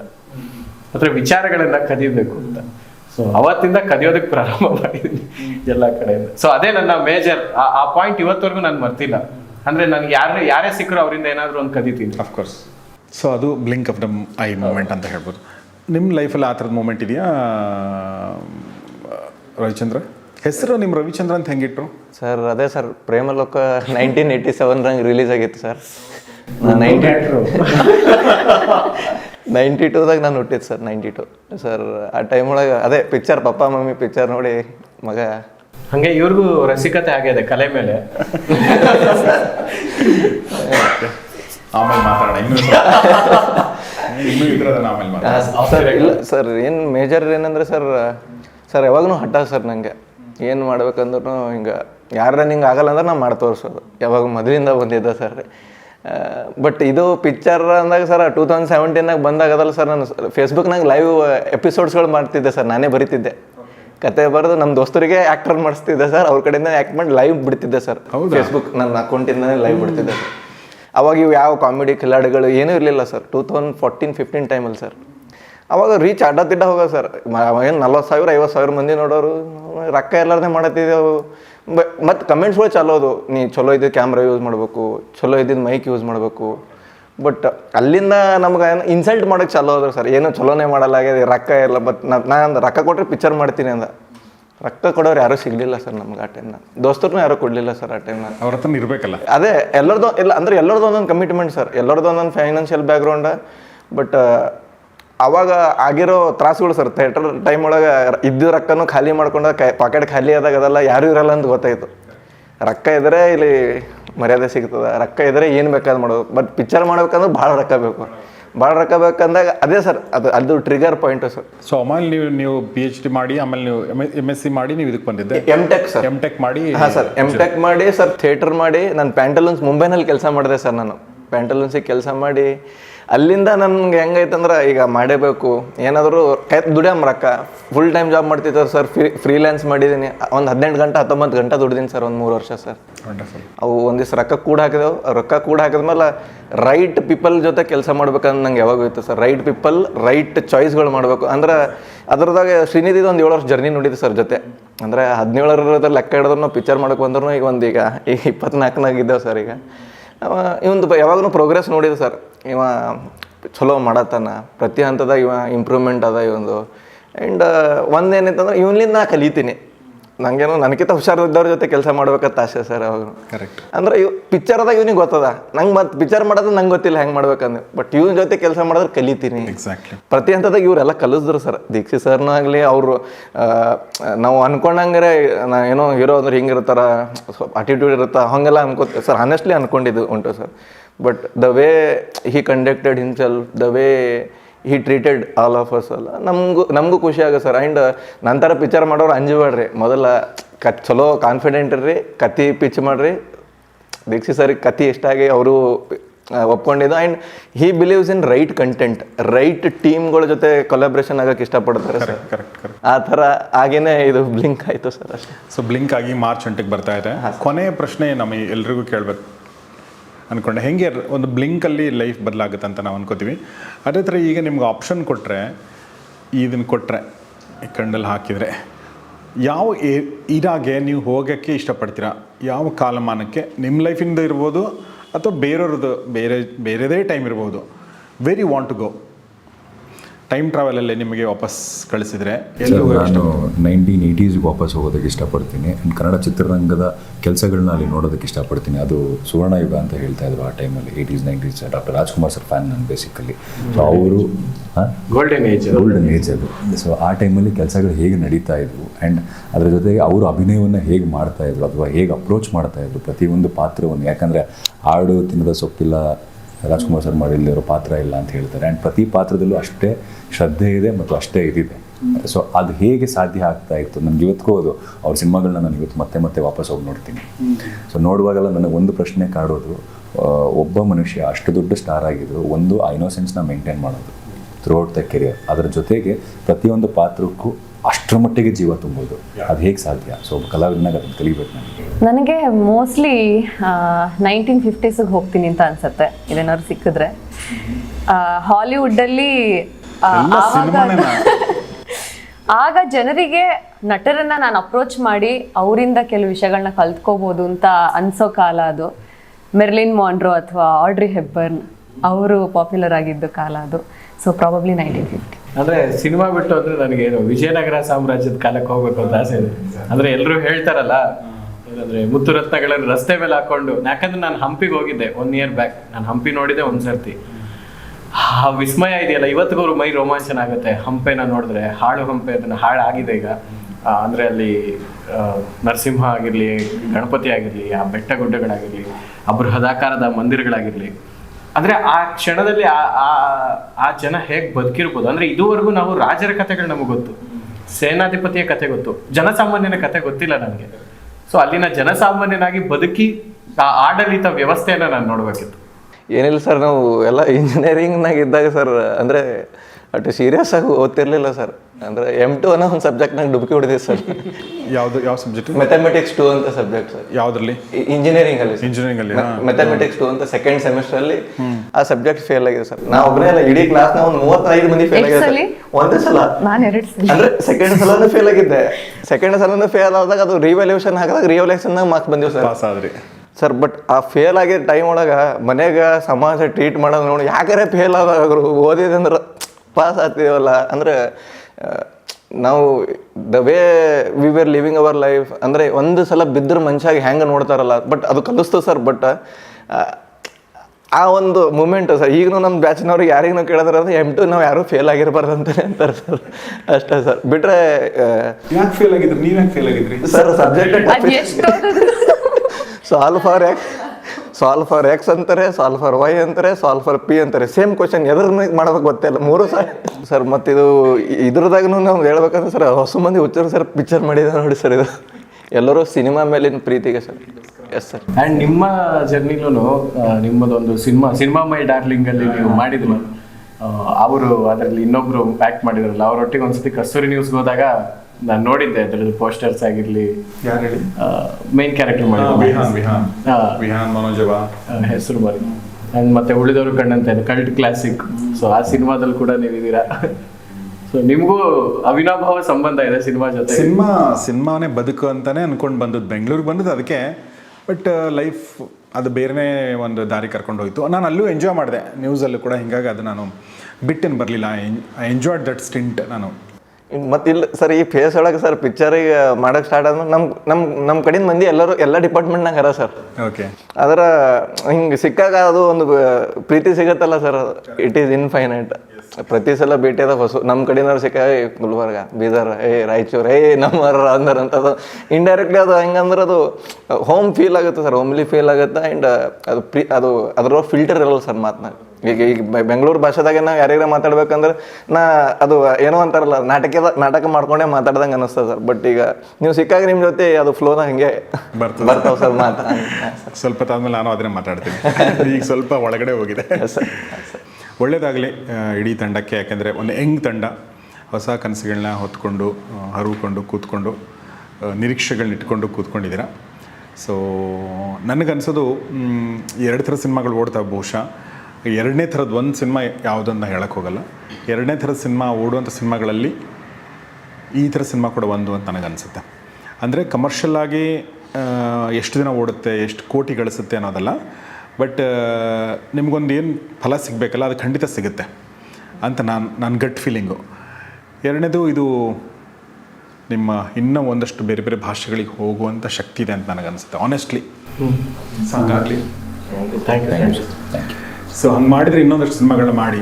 ಅಂದ್ರೆ ವಿಚಾರಗಳನ್ನ ಕದಿಬೇಕು ಅಂತ. ಸೊ ಅವತ್ತಿಂದ ಕದಿಯೋದಕ್ಕೆ ಪ್ರಾರಂಭ ಮಾಡಿದ್ದೀನಿ ಎಲ್ಲ ಕಡೆಯಿಂದ. ಸೊ ಅದೇ ನನ್ನ ಮೇಜರ್ ಆ ಪಾಯಿಂಟ್ ಇವತ್ತವರೆಗೂ ನಾನು ಮರ್ತಿಲ್ಲ. ಅಂದ್ರೆ ನನ್ಗೆ ಯಾರೇ ಯಾರೇ ಸಿಕ್ಕರು ಅವರಿಂದ ಏನಾದರೂ ಒಂದು ಕದಿತೀನಿ. ಅಫ್ಕೋರ್ಸ್ ಸೊ ಅದು blink of the eye moment ಅಂತ ಹೇಳ್ಬೋದು. ನಿಮ್ಮ ಲೈಫಲ್ಲಿ ಆ ಥರದ ಮೂಮೆಂಟ್ ಇದೆಯಾ ರವಿಚಂದ್ರ? ಹೆಸರು ನಿಮ್ಮ ರವಿಚಂದ್ರ ಅಂತ ಹೆಂಗಿಟ್ರು? ಸರ್ ಅದೇ ಸರ್ ಪ್ರೇಮಲೋಕ ನೈನ್ಟೀನ್ ಏಯ್ಟಿ ಸೆವೆನ್ರಂಗೆ ರಿಲೀಸ್ ಆಗಿತ್ತು ಸರ್ ನೈಂಟಿ ನೈಂಟಿ ಟೂದಾಗ ನಾನು ಹುಟ್ಟಿದ್ದು ಸರ್ ನೈಂಟಿ ಟು ಸರ್ ಆ ಟೈಮ್ ಒಳಗೆ ಅದೇ ಪಿಕ್ಚರ್ ಪಪ್ಪ ಮಮ್ಮಿ ಪಿಕ್ಚರ್ ನೋಡಿ ಮಗ ಹಂಗೆ ಇವ್ರಿಗೂ ರಸಿಕತೆ ಆಗಿದೆ ಕಲೆ ಮೇಲೆ. *laughs* ಆಮೇಲೆ ಮಾತಾಡೋಣ ಇನ್ನೂ ಸರ್ ಇಲ್ಲ ಸರ್ ಏನು ಮೇಜರ್ ಏನಂದ್ರೆ ಸರ್ ಸರ್ ಯಾವಾಗಲೂ ಹಠ ಸರ್ ನನಗೆ ಏನು ಮಾಡ್ಬೇಕಂದ್ರೂ ಹಿಂಗೆ ಯಾರ ನಿಂಗೆ ಆಗಲ್ಲ ಅಂದ್ರೆ ನಾನು ಮಾಡಿ ತೋರಿಸೋದು. ಯಾವಾಗ ಮೊದಲಿಂದ ಬಂದಿದ್ದ ಸರ್. ಬಟ್ ಇದು ಪಿಕ್ಚರ್ ಅಂದಾಗ ಸರ್ ಟೂ ತೌಸಂಡ್ ಸೆವೆಂಟೀನಾಗ ಬಂದಾಗದಲ್ಲ ಸರ್ ನಾನು ಫೇಸ್ಬುಕ್ನಾಗ ಲೈವ್ ಎಪಿಸೋಡ್ಸ್ಗಳು ಮಾಡ್ತಿದ್ದೆ ಸರ್ ನಾನೇ ಬರಿತಿದ್ದೆ. ಕತೆ ಬರೆದು ನಮ್ಮ ದೋಸ್ತರಿಗೆ ಆ್ಯಕ್ಟರ್ ಮಾಡಿಸ್ತಿದ್ದೆ ಸರ್ ಅವ್ರ ಕಡೆಯಿಂದ ಆ್ಯಕ್ಟ್ ಮಾಡಿ ಲೈವ್ ಬಿಡ್ತಿದ್ದೆ ಸರ್ ಫೇಸ್ಬುಕ್ ನನ್ನ ಅಕೌಂಟಿಂದನೇ ಲೈವ್ ಬಿಡ್ತಿದ್ದೆ ಸರ್ ಅವಾಗ ಇವು ಯಾವ ಕಾಮಿಡಿ ಕಿಲಾಡಿಗಳು ಏನೂ ಇರಲಿಲ್ಲ sir two thousand fourteen fifteen ಟೈಮಲ್ಲಿ ಸರ್ ಅವಾಗ ರೀಚ್ ಅಡ್ಡ ತಿಡ್ಡ ಹೋಗೋದು ಸರ್ ಏನು ನಲ್ವತ್ತು ಸಾವಿರ ಐವತ್ತು ಸಾವಿರ ಮಂದಿ ನೋಡೋರು. ರೊಕ್ಕ ಎಲ್ಲಾರ್ದೇ ಮಾಡತ್ತಿದ್ದೆವು ಮತ್ತು ಕಮೆಂಟ್ಸ್ಗಳು ಚಲೋದು ನೀ ಚಲೋ ಇದ್ದಿದ್ದು ಕ್ಯಾಮ್ರಾ ಯೂಸ್ ಮಾಡಬೇಕು ಚಲೋ ಇದ್ದಿದ್ದು ಮೈಕ್ ಯೂಸ್ ಮಾಡಬೇಕು. ಬಟ್ ಅಲ್ಲಿಂದ ನಮ್ಗೆ ಇನ್ಸಲ್ಟ್ ಮಾಡೋಕೆ ಚಲೋ ಅದ್ರ ಸರ್ ಏನೋ ಚಲೋನೇ ಆಗ್ಯದ ರೊಕ್ಕ ಇಲ್ಲ ಬಟ್ ನಾನು ರೊಕ್ಕ ಕೊಟ್ಟರೆ ಪಿಕ್ಚರ್ ಮಾಡ್ತೀನಿ ಅಂದ. ರೊಕ್ಕ ಕೊಡೋರು ಯಾರೂ ಸಿಗಲಿಲ್ಲ ಸರ್ ನಮ್ಗೆ ಆ ಟೈಮ್ನ ದೋಸ್ತರು ಯಾರೂ ಕೊಡಲಿಲ್ಲ ಸರ್ ಆ ಟೈಮ್ನ ಅವ್ರ ಹತ್ರ ಇರಬೇಕಲ್ಲ. ಅದೇ ಎಲ್ಲರದ್ದು ಇಲ್ಲ ಅಂದ್ರೆ ಎಲ್ಲರದ್ದು ಒಂದೊಂದು ಕಮಿಟ್ಮೆಂಟ್ ಸರ್. ಎಲ್ಲರದ್ದು ಒಂದೊಂದು ಫೈನಾನ್ಷಿಯಲ್ ಬ್ಯಾಕ್ಗ್ರೌಂಡ್ ಬಟ್ ಅವಾಗ ಆಗಿರೋ ತ್ರಾಸುಗಳು ಸರ್ ಥಿಯೇಟರ್ ಟೈಮ್ ಒಳಗೆ ಇದ್ದ ರೊಕ್ಕನೂ ಖಾಲಿ ಮಾಡ್ಕೊಂಡು ಕೈ ಪಾಕೆಟ್ ಖಾಲಿ ಆದಾಗ ಅದೆಲ್ಲ ಯಾರೂ ಇರಲ್ಲ ಅಂತ ಗೊತ್ತಾಯಿತು. ರೊಕ್ಕ ಇದ್ರೆ ಇಲ್ಲಿ ಮರ್ಯಾದೆ ಸಿಗ್ತದೆ ರೊಕ್ಕ ಇದ್ರೆ ಏನು ಬೇಕಾದ್ರೆ ಮಾಡೋದು. ಬಟ್ ಪಿಕ್ಚರ್ ಮಾಡ್ಬೇಕಂದ್ರೆ ಭಾಳ ರೊಕ್ಕ ಬೇಕು. ಭಾಳ ರೊಕ್ಕ ಬೇಕಂದಾಗ ಅದೇ ಸರ್ ಅದು ಅದು ಟ್ರಿಗರ್ ಪಾಯಿಂಟು ಸರ್. ಸೊ ಆಮೇಲೆ ನೀವು ನೀವು ಪಿ ಎಚ್ ಡಿ ಮಾಡಿ ಆಮೇಲೆ ನೀವು ಎಂ ಎಸ್ ಸಿ ಮಾಡಿ ನೀವು ಇದಕ್ಕೆ ಬಂದಿದ್ದೆ? M tech sir. M tech ಮಾಡಿ ಹಾಂ ಸರ್ ಎಂ ಟೆಕ್ ಮಾಡಿ ಸರ್ ಥಿಯೇಟರ್ ಮಾಡಿ ನಾನು ಪ್ಯಾಂಟಲೂನ್ಸ್ ಮುಂಬೈನಲ್ಲಿ ಕೆಲಸ ಮಾಡಿದೆ ಸರ್ ನಾನು. ಪ್ಯಾಂಟಲೂನ್ಸಿಗೆ ಕೆಲಸ ಮಾಡಿ ಅಲ್ಲಿಂದ ನನ್ಗೆ ಹೆಂಗೈತಂದ್ರೆ ಈಗ ಮಾಡೇಬೇಕು. ಏನಾದರೂ ಕೈ ದುಡಿಯಮ್ ರೊಕ್ಕ. ಫುಲ್ ಟೈಮ್ ಜಾಬ್ ಮಾಡ್ತಿದ್ದೆ ಸರ್ ಫ್ರೀ ಫ್ರೀಲ್ಯಾನ್ಸ್ ಮಾಡಿದ್ದೀನಿ ಒಂದು ಹದಿನೆಂಟು ಗಂಟೆ ಹತ್ತೊಂಬತ್ತು ಗಂಟೆ ದುಡ್ದೀನಿ ಸರ್ ಒಂದು ಮೂರು ವರ್ಷ ಸರ್. ಅವು ಒಂದಿವ್ಸ ರೊಕ್ಕ ಕೂಡ ಹಾಕಿದೆವು. ರೊಕ್ಕ ಕೂಡ ಹಾಕಿದ್ಮೇಲೆ ರೈಟ್ ಪೀಪಲ್ ಜೊತೆ ಕೆಲಸ ಮಾಡ್ಬೇಕಂದ್ರೆ ನಂಗೆ ಯಾವಾಗ ಹೋಯ್ತು ಸರ್. ರೈಟ್ ಪೀಪಲ್ ರೈಟ್ ಚಾಯ್ಸ್ಗಳು ಮಾಡಬೇಕು. ಅಂದ್ರೆ ಅದ್ರದಾಗ ಶ್ರೀನಿಧಿ ಒಂದು ಏಳು ವರ್ಷ ಜರ್ನಿ ನೋಡಿದೆ ಸರ್ ಜೊತೆ. ಅಂದರೆ ಹದಿನೇಳರ ಲೆಕ್ಕ ಹಿಡಿದ್ರು ನಾವು ಪಿಕ್ಚರ್ ಮಾಡೋಕೆ ಬಂದ್ರು ಈಗ ಒಂದು ಈಗ ಈಗ ಇಪ್ಪತ್ನಾಲ್ಕನಾಗಿದ್ದೇವೆ ಸರ್ ಈಗ. ಇವಂದು ಯಾವಾಗಲೂ ಪ್ರೋಗ್ರೆಸ್ ನೋಡಿದೆ ಸರ್ ಇವ ಚಲೋ ಮಾಡತ್ತಾನ. ಪ್ರತಿ ಹಂತದಾಗ ಇವ ಇಂಪ್ರೂವ್ಮೆಂಟ್ ಅದ ಇವಂದು ಆ್ಯಂಡ್ ಒಂದೇನೈತಂದ್ರೆ ಇವನಿಂದ ನಾ ಕಲಿತೀನಿ. ನನಗೇನೋ ನನಗಿಂತ ಹುಷಾರಿದ್ದವ್ರ ಜೊತೆ ಕೆಲಸ ಮಾಡ್ಬೇಕಂತ ಆಸೆ ಸರ್ ಅವರು. ಕರೆಕ್ಟ್ ಅಂದ್ರೆ ಇವ್ ಪಿಕ್ಚರ್ದಾಗ ಇವ್ನಿಗೆ ಗೊತ್ತದ. ನಂಗೆ ಮತ್ತೆ ಪಿಕ್ಚರ್ ಮಾಡೋದು ನಂಗೆ ಗೊತ್ತಿಲ್ಲ ಹೆಂಗೆ ಮಾಡ್ಬೇಕಂದ್ರೆ ಬಟ್ ಇವ್ನ ಜೊತೆ ಕೆಲಸ ಮಾಡಿದ್ರೆ ಕಲಿತೀನಿ. ಎಕ್ಸಾಕ್ಟ್ಲಿ ಪ್ರತಿ ಹಂತದಾಗ ಇವರೆಲ್ಲ ಕಲಿಸಿದ್ರು ಸರ್. ದೀಕ್ಷಿತ್ ಸರ್ನ ಆಗಲಿ ಅವರು ನಾವು ಅನ್ಕೊಂಡಂಗೆ ನಾ ಏನೋ ಹೀರೋ ಅಂದ್ರೆ ಹಿಂಗಿರ್ತಾರ ಆಟಿಟ್ಯೂಡ್ ಇರುತ್ತಾ ಹಂಗೆಲ್ಲ ಅನ್ಕೋತ ಸರ್ ಆನೆಸ್ಟ್ಲಿ ಅನ್ಕೊಂಡಿದ್ದು ಉಂಟು sir. But the way he conducted himself the way he treated all of us ಅಲ್ಲ. ನಮಗೂ ನಮಗೂ ಖುಷಿ ಆಗ ಸರ್. ಆ್ಯಂಡ್ ನಂತರ ಪಿಚ್ಚರ್ ಮಾಡೋರು ಅಂಜಬೇಡ್ರಿ. ಮೊದಲ ಕತ್ ಚಲೋ ಕಾನ್ಫಿಡೆಂಟ್ ಇರ್ರಿ ಕತ್ತಿ ಪಿಚ್ ಮಾಡಿರಿ. ದೀಕ್ಷಿತ್ ಸರ್ ಕತಿ ಎಷ್ಟಾಗಿ ಅವರು ಒಪ್ಕೊಂಡಿದ್ದು. And he believes in right content right ಟೀಮ್ಗಳ ಜೊತೆ ಕೊಲಾಬ್ರೇಷನ್ ಆಗಕ್ಕೆ ಇಷ್ಟಪಡ್ತಾರೆ ಸರ್. ಕರೆಕ್ಟ್ ಕರೆಕ್ಟ್ ಆ ಥರ ಆಗೇನೆ ಇದು ಬ್ಲಿಂಕ್ ಆಯಿತು ಸರ್ ಅಷ್ಟೇ. ಸೊ ಬ್ಲಿಂಕ್ ಆಗಿ ಮಾರ್ಚ್ ಎಂಟಕ್ಕೆ ಬರ್ತಾ ಇದೆ. ಕೊನೆಯ ಪ್ರಶ್ನೆ ನಮ್ಮ ಎಲ್ರಿಗೂ ಕೇಳಬೇಕು ಅಂದ್ಕೊಂಡೆ ಹೆಂಗೆ ಒಂದು ಬ್ಲಿಂಕಲ್ಲಿ ಲೈಫ್ ಬದಲಾಗುತ್ತೆ ಅಂತ ನಾವು ಅನ್ಕೋತೀವಿ. ಅದೇ ಥರ ಈಗ ನಿಮ್ಗೆ ಆಪ್ಷನ್ ಕೊಟ್ಟರೆ ಇದನ್ನು ಕೊಟ್ಟರೆ ಕಣ್ಣಲ್ಲಿ ಹಾಕಿದರೆ, ಯಾವ ಏ- ಇರಾಗೆ ನೀವು ಹೋಗೋಕ್ಕೆ ಇಷ್ಟಪಡ್ತೀರಾ? ಯಾವ ಕಾಲಮಾನಕ್ಕೆ? ನಿಮ್ಮ ಲೈಫಿಂದ ಇರ್ಬೋದು ಅಥವಾ ಬೇರೆಯವ್ರದ್ದು, ಬೇರೆ, ಬೇರೆದೇ ಟೈಮ್ ಇರ್ಬೋದು. Very want to go time ಟ್ರಾವೆಲಲ್ಲಿ ನಿಮಗೆ ವಾಪಸ್ ಕಳಿಸಿದ್ರೆ ಎಲ್ಲಿ ನಾನು ನೈನ್ಟೀನ್ ಏಯ್ಟೀಸ್ಗೆ ವಾಪಸ್ ಹೋಗೋದಕ್ಕೆ ಇಷ್ಟಪಡ್ತೀನಿ. ಆ್ಯಂಡ್ ಕನ್ನಡ ಚಿತ್ರರಂಗದ ಕೆಲಸಗಳನ್ನ ಅಲ್ಲಿ ನೋಡೋದಕ್ಕೆ ಇಷ್ಟಪಡ್ತೀನಿ. ಅದು ಸುವರ್ಣ ಯುಗ ಅಂತ ಹೇಳ್ತಾ ಇದ್ರು ಆ ಟೈಮಲ್ಲಿ eighties nineties doctor Rajkumar sir fan ನಾನು ಬೇಸಿಕಲಿ ಸೊ ಅವರು ಗೋಲ್ಡನ್ ಏಜ್ ಗೋಲ್ಡನ್ ಏಜ್ ಅದು. ಸೊ ಆ ಟೈಮಲ್ಲಿ ಕೆಲಸಗಳು ಹೇಗೆ ನಡೀತಾ ಇದ್ವು. ಆ್ಯಂಡ್ ಅದರ ಜೊತೆಗೆ ಅವರು ಅಭಿನಯವನ್ನು ಹೇಗೆ ಮಾಡ್ತಾ ಇದ್ರು ಅಥವಾ ಹೇಗೆ ಅಪ್ರೋಚ್ ಮಾಡ್ತಾ ಇದ್ರು ಪ್ರತಿಯೊಂದು ಪಾತ್ರವನ್ನು. ಯಾಕಂದರೆ ಆಡು ತಿನ್ನದ ಸೊಪ್ಪಿಲ್ಲ ರಾಜ್ಕುಮಾರ್ ಸರ್ ಮಾಡಿಲ್ಲಿರೋ ಪಾತ್ರ ಇಲ್ಲ ಅಂತ ಹೇಳ್ತಾರೆ. ಆ್ಯಂಡ್ ಪ್ರತಿ ಪಾತ್ರದಲ್ಲೂ ಅಷ್ಟೇ ಶ್ರದ್ಧೆ ಇದೆ ಮತ್ತು ಅಷ್ಟೇ ಇದಿದೆ. ಸೊ ಅದು ಹೇಗೆ ಸಾಧ್ಯ ಆಗ್ತಾ ಇತ್ತು? ನನಗೆ ಇವತ್ತಿಗೂ ಅದು, ಅವ್ರ ಸಿನಿಮಾಗಳನ್ನ ನಾನು ಇವತ್ತು ಮತ್ತೆ ಮತ್ತೆ ವಾಪಸ್ ಹೋಗಿ ನೋಡ್ತೀನಿ. ಸೊ ನೋಡುವಾಗೆಲ್ಲ ನನಗೆ ಒಂದು ಪ್ರಶ್ನೆ ಕಾಡೋದು ಒಬ್ಬ ಮನುಷ್ಯ ಅಷ್ಟು ದೊಡ್ಡ ಸ್ಟಾರ್ ಆಗಿದ್ರು, ಒಂದು ಐನೋಸೆನ್ಸ್ನ ಮೇಂಟೈನ್ ಮಾಡೋದು ಥ್ರೂಔಟ್ ದ ಕೆರಿಯರ್ ಅದರ ಜೊತೆಗೆ ಪ್ರತಿಯೊಂದು ಪಾತ್ರಕ್ಕೂ ಅಷ್ಟರ ಮಟ್ಟಿಗೆ ಜೀವ ತುಂಬೋದು. ಅದು ಹೇಗೆ ಸಾಧ್ಯ? ಸೊ ಒಬ್ಬ ಕಲಾವಿದನಾಗ ಅದನ್ನು ಕಲಿಬೇಕು ನನಗೆ. ನನಗೆ ಮೋಸ್ಟ್ಲಿ ನೈನ್ಟೀನ್ ಫಿಫ್ಟೀಸಿಗೆ ಹೋಗ್ತೀನಿ ಅಂತ ಅನ್ಸುತ್ತೆ ಇದೇನಾದ್ರು ಸಿಕ್ಕಿದ್ರೆ. ಹಾಲಿವುಡ್ಡಲ್ಲಿ? *laughs* ಆಗ ಜನರಿಗೆ ನಟರನ್ನ ನಾನು ಅಪ್ರೋಚ್ ಮಾಡಿ ಅವರಿಂದ ಕೆಲವು ವಿಷಯಗಳನ್ನ ಕಲ್ತ್ಕೋಬಹುದು ಅಂತ ಅನ್ಸೋ ಕಾಲ ಅದು. ಮೆರ್ಲಿನ್ ಮಾಂಡ್ರೋ ಅಥವಾ ಆಡ್ರಿ ಹೆಬ್ಬರ್ನ್ ಅವರು ಪಾಪ್ಯುಲರ್ ಆಗಿದ್ದು ಕಾಲ ಅದು. ಸೊ ಪ್ರಾಬಬ್ಲಿ ನೈನ್ಟೀನ್ ಫಿಫ್ಟಿ ಅಂದ್ರೆ ಸಿನಿಮಾ ಬಿಟ್ಟು ಅಂದ್ರೆ ನನಗೆ ಏನು ವಿಜಯನಗರ ಸಾಮ್ರಾಜ್ಯದ ಕಾಲಕ್ಕೆ ಹೋಗ್ಬೇಕು ಅಂತ ಆಸೆ ಇದೆ. ಅಂದ್ರೆ ಎಲ್ಲರೂ ಹೇಳ್ತಾರಲ್ಲ, ಏನಂದ್ರೆ ಮುತ್ತು ರತ್ನಗಳನ್ನು ರಸ್ತೆ ಮೇಲೆ ಹಾಕೊಂಡು, ಯಾಕಂದ್ರೆ ನಾನು ಹಂಪಿಗೆ ಹೋಗಿದ್ದೆ ಒನ್ ಇಯರ್ ಬ್ಯಾಕ್ ನಾನು ಹಂಪಿ ನೋಡಿದೆ ಒಂದ್ಸರ್ತಿ. ಆ ವಿಸ್ಮಯ ಇದೆಯಲ್ಲ, ಇವತ್ತಿಗೂ ಮೈ ರೋಮಾಂಚನ ಆಗುತ್ತೆ. ಹಂಪೆನ ನೋಡಿದ್ರೆ, ಹಾಳು ಹಂಪೆ ಅದನ್ನ ಹಾಳಾಗಿದೆ ಈಗ. ಅಂದ್ರೆ ಅಲ್ಲಿ ನರಸಿಂಹ ಆಗಿರ್ಲಿ, ಗಣಪತಿ ಆಗಿರ್ಲಿ, ಆ ಬೆಟ್ಟ ಗುಡ್ಡಗಳಾಗಿರ್ಲಿ, ಆ ಬೃಹದಾಕಾರದ ಮಂದಿರಗಳಾಗಿರ್ಲಿ ಅಂದ್ರೆ ಆ ಕ್ಷಣದಲ್ಲಿ ಆ ಜನ ಹೇಗೆ ಬದುಕಿರ್ಬೋದು? ಅಂದ್ರೆ ಇದುವರೆಗೂ ನಾವು ರಾಜರ ಕಥೆಗಳು ನಮಗೆ ಗೊತ್ತು. ಸೇನಾಧಿಪತಿಯ ಕಥೆ ಗೊತ್ತು. ಜನಸಾಮಾನ್ಯನ ಕಥೆ ಗೊತ್ತಿಲ್ಲ ನನಗೆ. ಸೊ ಅಲ್ಲಿನ ಜನಸಾಮಾನ್ಯನಾಗಿ ಬದುಕಿ ಆ ಆಡಳಿತ ವ್ಯವಸ್ಥೆಯನ್ನ ನಾನು ನೋಡ್ಬೇಕಿತ್ತು. ಏನಿಲ್ಲ ಸರ್, ನಾವು ಎಲ್ಲ ಇಂಜಿನಿಯರಿಂಗ್ನಾಗ ಇದ್ದಾಗ ಸರ್, ಅಂದರೆ ಅಷ್ಟು ಸೀರಿಯಸ್ ಆಗಿ ಓದ್ತಿರ್ಲಿಲ್ಲ ಸರ್. ಅಂದರೆ ಎಂ ಟು ಅನ್ನೋ ಒಂದು ಸಬ್ಜೆಕ್ಟ್ನಾಗ ಡುಬ್ಕಿ ಹೊಡೆದಿದೆ ಸರ್ ಯಾವ್ದು ಯಾವ ಸಬ್ಜೆಕ್ಟ್ ಮೆಥಮೆಟಿಕ್ಸ್ ಟು ಅಂತ ಸಬ್ಜೆಕ್ಟ್ ಸರ್ ಯಾವ್ದ್ರಲ್ಲಿ? ಇಂಜಿನಿಯರಿಂಗ್ ಅಲ್ಲಿ ಇಂಜಿನಿಯರಿಂಗ್ ಅಲ್ಲಿ ಮೆಥಮೆಟಿಕ್ಸ್ ಟು ಅಂತ ಸೆಕೆಂಡ್ ಸೆಮಿಸ್ಟರ್ ಅಲ್ಲಿ ಆ ಸಬ್ಜೆಕ್ಟ್ ಫೇಲ್ ಆಗಿದೆ ಸರ್ ನಾ ಒಬ್ಬನೇ ಅಲ್ಲ ಇಡೀ ಕ್ಲಾಸ್ನ ಒಂದು ಮೂವತ್ತೈದು ಮಂದಿ ಫೇಲ್ ಆಗಿದೆ ಸರ್. ಒಂದೇ ಸಲ. ನಾನು ಎರಡು ಸಲ. ಅಂದ್ರೆ ಸೆಕೆಂಡ್ ಸಲನೂ ಫೇಲ್ ಆಗಿದ್ದೆ. ಸೆಕೆಂಡ್ ಸಲನೂ ಫೇಲ್ ಆದಾಗ ಅದು ರಿವ್ಯಾಲ್ಯೂಷನ್ ಹಾಕಿದಾಗ ರಿವ್ಯಾಲ್ಯೂಷನ್ ಮಾರ್ಕ್ಸ್ ಬಂದಿವ್ ಸರ್ ಪಾಸ್ ಆದ್ರಿ. ಸರ್ ಬಟ್ ಆ ಫೇಲ್ ಆಗಿದ ಟೈಮ್ ಒಳಗೆ ಮನೆಗೆ ಸಮಾಜ ಟ್ರೀಟ್ ಮಾಡೋದು ನೋಡಿ ಯಾಕಾರೆ ಫೇಲ್ ಆದಾಗ ಓದಿದಂದ್ರೆ ಪಾಸ್ ಆಗ್ತೀವಲ್ಲ. ಅಂದ್ರೆ ನಾವು the way we were living our life ಅಂದರೆ ಒಂದು ಸಲ ಬಿದ್ದರೆ ಮನುಷ್ಯಾಗ ಹೆಂಗೆ ನೋಡ್ತಾರಲ್ಲ ಬಟ್ ಅದು ಕಲಿಸ್ತು ಸರ್ ಬಟ್ ಆ ಒಂದು ಮೂಮೆಂಟ್ ಸರ್ ಈಗಲೂ ನಮ್ಮ ಬ್ಯಾಚ್ನವ್ರಿಗೆ ಯಾರಿಗೂ ಕೇಳಿದ್ರೆ ಅಂದ್ರೆ ಎಂ ಟು ನಾವು ಯಾರೂ ಫೇಲ್ ಆಗಿರಬಾರ್ದು ಅಂತಾನೆ ಅಂತಾರೆ ಸರ್ ಅಷ್ಟೇ ಸರ್ ಬಿಟ್ರೆ ಯಾಕೆ ಫೇಲ್ ಆಗಿದ್ರಿ? ನೀವ್ ಯಾಕೆ fail ಆಗಿದ್ರಿ sir subject so all solve for x solve for x ಅಂತಾರೆ ಸಾಲ್ವ್ ವೈ ಅಂತಾರೆ ಸಾಲ್ವ್ ಪಿ ಅಂತಾರೆ. ಸೇಮ್ ಕ್ವಶನ್ ಎದ್ರ ಮಾಡ್ಬೇಕು ಗೊತ್ತಿಲ್ಲ ಮೂರು ಸರ್ ಸರ್, ಮತ್ತಿದು ಇದ್ರದಾಗೂ ನಾವು ಹೇಳ್ಬೇಕಂದ್ರೆ ಸರ್, ಹೊಸ ಮಂದಿ ಹುಚ್ಚರು ಸರ್ ಪಿಕ್ಚರ್ ಮಾಡಿದ ನೋಡಿ ಸರ್ ಇದು. ಎಲ್ಲರೂ ಸಿನಿಮಾ ಮೇಲಿನ ಪ್ರೀತಿಗೆ ಸರ್. ಎಸ್ ಸರ್ ಆ್ಯಂಡ್ ನಿಮ್ಮ ಜರ್ನಿಲೂ ನಿಮ್ಮದೊಂದು ಸಿನಿಮಾ ಸಿನಿಮಾ ಮೈ ಡಾರ್ಲಿಂಗ್ ಅಲ್ಲಿ ನೀವು ಮಾಡಿದ್ರು. ಅವರು ಅದರಲ್ಲಿ ಇನ್ನೊಬ್ರು ಆಕ್ಟ್ ಮಾಡಿದ್ರಲ್ಲ, ಅವರೊಟ್ಟಿಗೆ ಒಂದ್ಸತಿ ಕಸ್ತೂರಿ ನ್ಯೂಸ್ಗೆ ಹೋದಾಗ ನಾನು ನೋಡಿದ್ದೆ ಅದರಲ್ಲಿ ಪೋಸ್ಟರ್ಸ್ ಆಗಿರ್ಲಿ. ಯಾರು ಹೇಳಿ? Main character Vihan Vihan. ಹಾ. ವಿಹಾನ್ ಮನೋಜವ ಹೆಸರು ಬರಿ ಅಂಡ್ ಮತ್ತೆ ಉಳಿದವರು ಕಂಡಂತೆ ಕಲ್ಟ್ ಕ್ಲಾಸಿಕ್ ಸೊ ಆ ಸಿನಿಮಾದಲ್ಲಿ ಕೂಡ ನೀವಿದ್ದೀರಾ ಸೊ ನಿಮಗೂ ಅವಿನಾಭಾವ ಸಂಬಂಧ ಇದೆ ಸಿನಿಮಾ ಜೊತೆ. ಸಿನಿಮಾ ಸಿನಿಮಾನೇ ಬದುಕು ಅಂತಾನೆ ಅನ್ಕೊಂಡು ಬಂದದ್ದು. ಬೆಂಗಳೂರಿಗೆ ಬಂದದ್ದು ಅದಕ್ಕೆ. ಬಟ್ ಲೈಫ್ ಅದು ಬೇರೆನೇ ಒಂದು ದಾರಿ ಕರ್ಕೊಂಡು ಹೋಯ್ತು. ನಾನು ಅಲ್ಲೂ ಎಂಜಾಯ್ ಮಾಡಿದೆ. ನ್ಯೂಸಲ್ಲೂ ಕೂಡ ಹಿಂಗಾಗಿ ಅದು ನಾನು ಬಿಟ್ಟೇನು ಬರಲಿಲ್ಲ. ಐ ಎಂಜಾಯ್ಡ್ ದಟ್ ಸ್ಟಿಂಟ್ ನಾನು. ಮತ್ತೆ ಇಲ್ಲ ಸರ್ ಈ ಫೇಸ್ ಒಳಗೆ ಸರ್ ಪಿಕ್ಚರಿಗೆ ಮಾಡಕ್ಕೆ ಸ್ಟಾರ್ಟ್ ಆದ್ರೆ ನಮ್ಮ ನಮ್ಮ ನಮ್ಮ ಕಡೆಯಿಂದ ಮಂದಿ ಎಲ್ಲರೂ ಎಲ್ಲ ಡಿಪಾರ್ಟ್ಮೆಂಟ್ನಾಗ ಹರ ಸರ್. ಓಕೆ ಅದರ ಹಿಂಗೆ ಸಿಕ್ಕಾಗ ಅದು ಒಂದು ಪ್ರೀತಿ ಸಿಗತ್ತಲ್ಲ ಸರ್ ಇಟ್ ಈಸ್ ಇನ್ಫೈನೈಟ್ ಪ್ರತಿ ಸಲ ಭೇಟಿಯಾದ ಹೊಸ ನಮ್ಮ ಕಡೆನವ್ರು ಸಿಕ್ಕ ಗುಲ್ಬರ್ಗ ಬೀದರ್ ಏ ರಾಯಚೂರು ಏ ನಮ್ಮ ಅಂದರ್ ಅಂತ ಅದು ಇಂಡೈರೆಕ್ಟ್ಲಿ ಅದು ಹೆಂಗಂದ್ರೆ ಅದು ಹೋಮ್ ಫೀಲ್ ಆಗುತ್ತೆ ಸರ್ ಹೋಮ್ಲಿ ಫೀಲ್ ಆಗುತ್ತೆ ಆ್ಯಂಡ್ ಅದು ಪ್ರೀ ಅದು ಅದರ ಫಿಲ್ಟರ್ ಇರಲ್ಲ ಸರ್ ಮಾತನಾಗ. ಈಗ ಈಗ ಬೆಂಗಳೂರು ಭಾಷೆದಾಗ ನಾವು ಯಾರಿಗಾರ ಮಾತಾಡ್ಬೇಕಂದ್ರೆ ನಾ ಅದು ಏನೋ ಅಂತಾರಲ್ಲ ನಾಟಕದ ನಾಟಕ ಮಾಡ್ಕೊಂಡೇ ಮಾತಾಡ್ದಂಗೆ ಅನ್ನಿಸ್ತದೆ ಸರ್. ಬಟ್ ಈಗ ನೀವು ಸಿಕ್ಕಾಗ ನಿಮ್ಮ ಜೊತೆ ಅದು ಫ್ಲೋನ ಹಂಗೆ ಬರ್ತದೆ. ಬರ್ತಾವೆ ಸರ್ ಮಾತಾ ಸ್ವಲ್ಪ ತಾದ್ಮೇಲೆ ನಾನು ಅದನ್ನೇ ಮಾತಾಡ್ತೀನಿ. ಈಗ ಸ್ವಲ್ಪ ಒಳಗಡೆ ಹೋಗಿದೆ. ಒಳ್ಳೇದಾಗಲಿ ಇಡೀ ತಂಡಕ್ಕೆ, ಯಾಕೆಂದರೆ ಒಂದು ಯಂಗ್ ತಂಡ, ಹೊಸ ಕನಸುಗಳನ್ನ ಹೊತ್ಕೊಂಡು ಹರಿವುಕೊಂಡು ಕೂತ್ಕೊಂಡು ನಿರೀಕ್ಷೆಗಳನ್ನ ಇಟ್ಕೊಂಡು ಕೂತ್ಕೊಂಡಿದ್ದೀರಾ. ಸೊ ನನಗನ್ಸೋದು ಎರಡು ಥರ ಸಿನಿಮಾಗಳು ಓಡ್ತಾವೆ ಬಹುಶಃ. ಎರಡನೇ ಥರದ ಒಂದು ಸಿನಿಮಾ ಯಾವುದನ್ನ ಹೇಳಕ್ಕೆ ಹೋಗಲ್ಲ. ಎರಡನೇ ಥರದ ಸಿನಿಮಾ ಓಡುವಂಥ ಸಿನಿಮಾಗಳಲ್ಲಿ ಈ ಥರ ಸಿನಿಮಾ ಕೂಡ ಒಂದು ಅಂತ ನನಗನ್ಸುತ್ತೆ. ಅಂದರೆ ಕಮರ್ಷಿಯಲ್ ಆಗಿ ಎಷ್ಟು ದಿನ ಓಡುತ್ತೆ, ಎಷ್ಟು ಕೋಟಿ ಗಳಿಸುತ್ತೆ ಅನ್ನೋದಲ್ಲ ಬಟ್ ನಿಮಗೊಂದು ಏನು ಫಲ ಸಿಗಬೇಕಲ್ಲ ಅದು ಖಂಡಿತ ಸಿಗುತ್ತೆ ಅಂತ ನಾನು ನನ್ನ ಗಟ್ ಫೀಲಿಂಗು ಎರಡನೇದು ಇದು ನಿಮ್ಮ ಇನ್ನೂ ಒಂದಷ್ಟು ಬೇರೆ ಬೇರೆ ಭಾಷೆಗಳಿಗೆ ಹೋಗುವಂಥ ಶಕ್ತಿ ಇದೆ ಅಂತ ನನಗನ್ಸುತ್ತೆ ಆನೆಸ್ಟ್ಲಿ ಸಾಕಾಗಲಿ ಯು ಸೊ ಹಂಗೆ ಮಾಡಿದರೆ ಇನ್ನೊಂದಷ್ಟು ಸಿನಿಮಾಗಳನ್ನ ಮಾಡಿ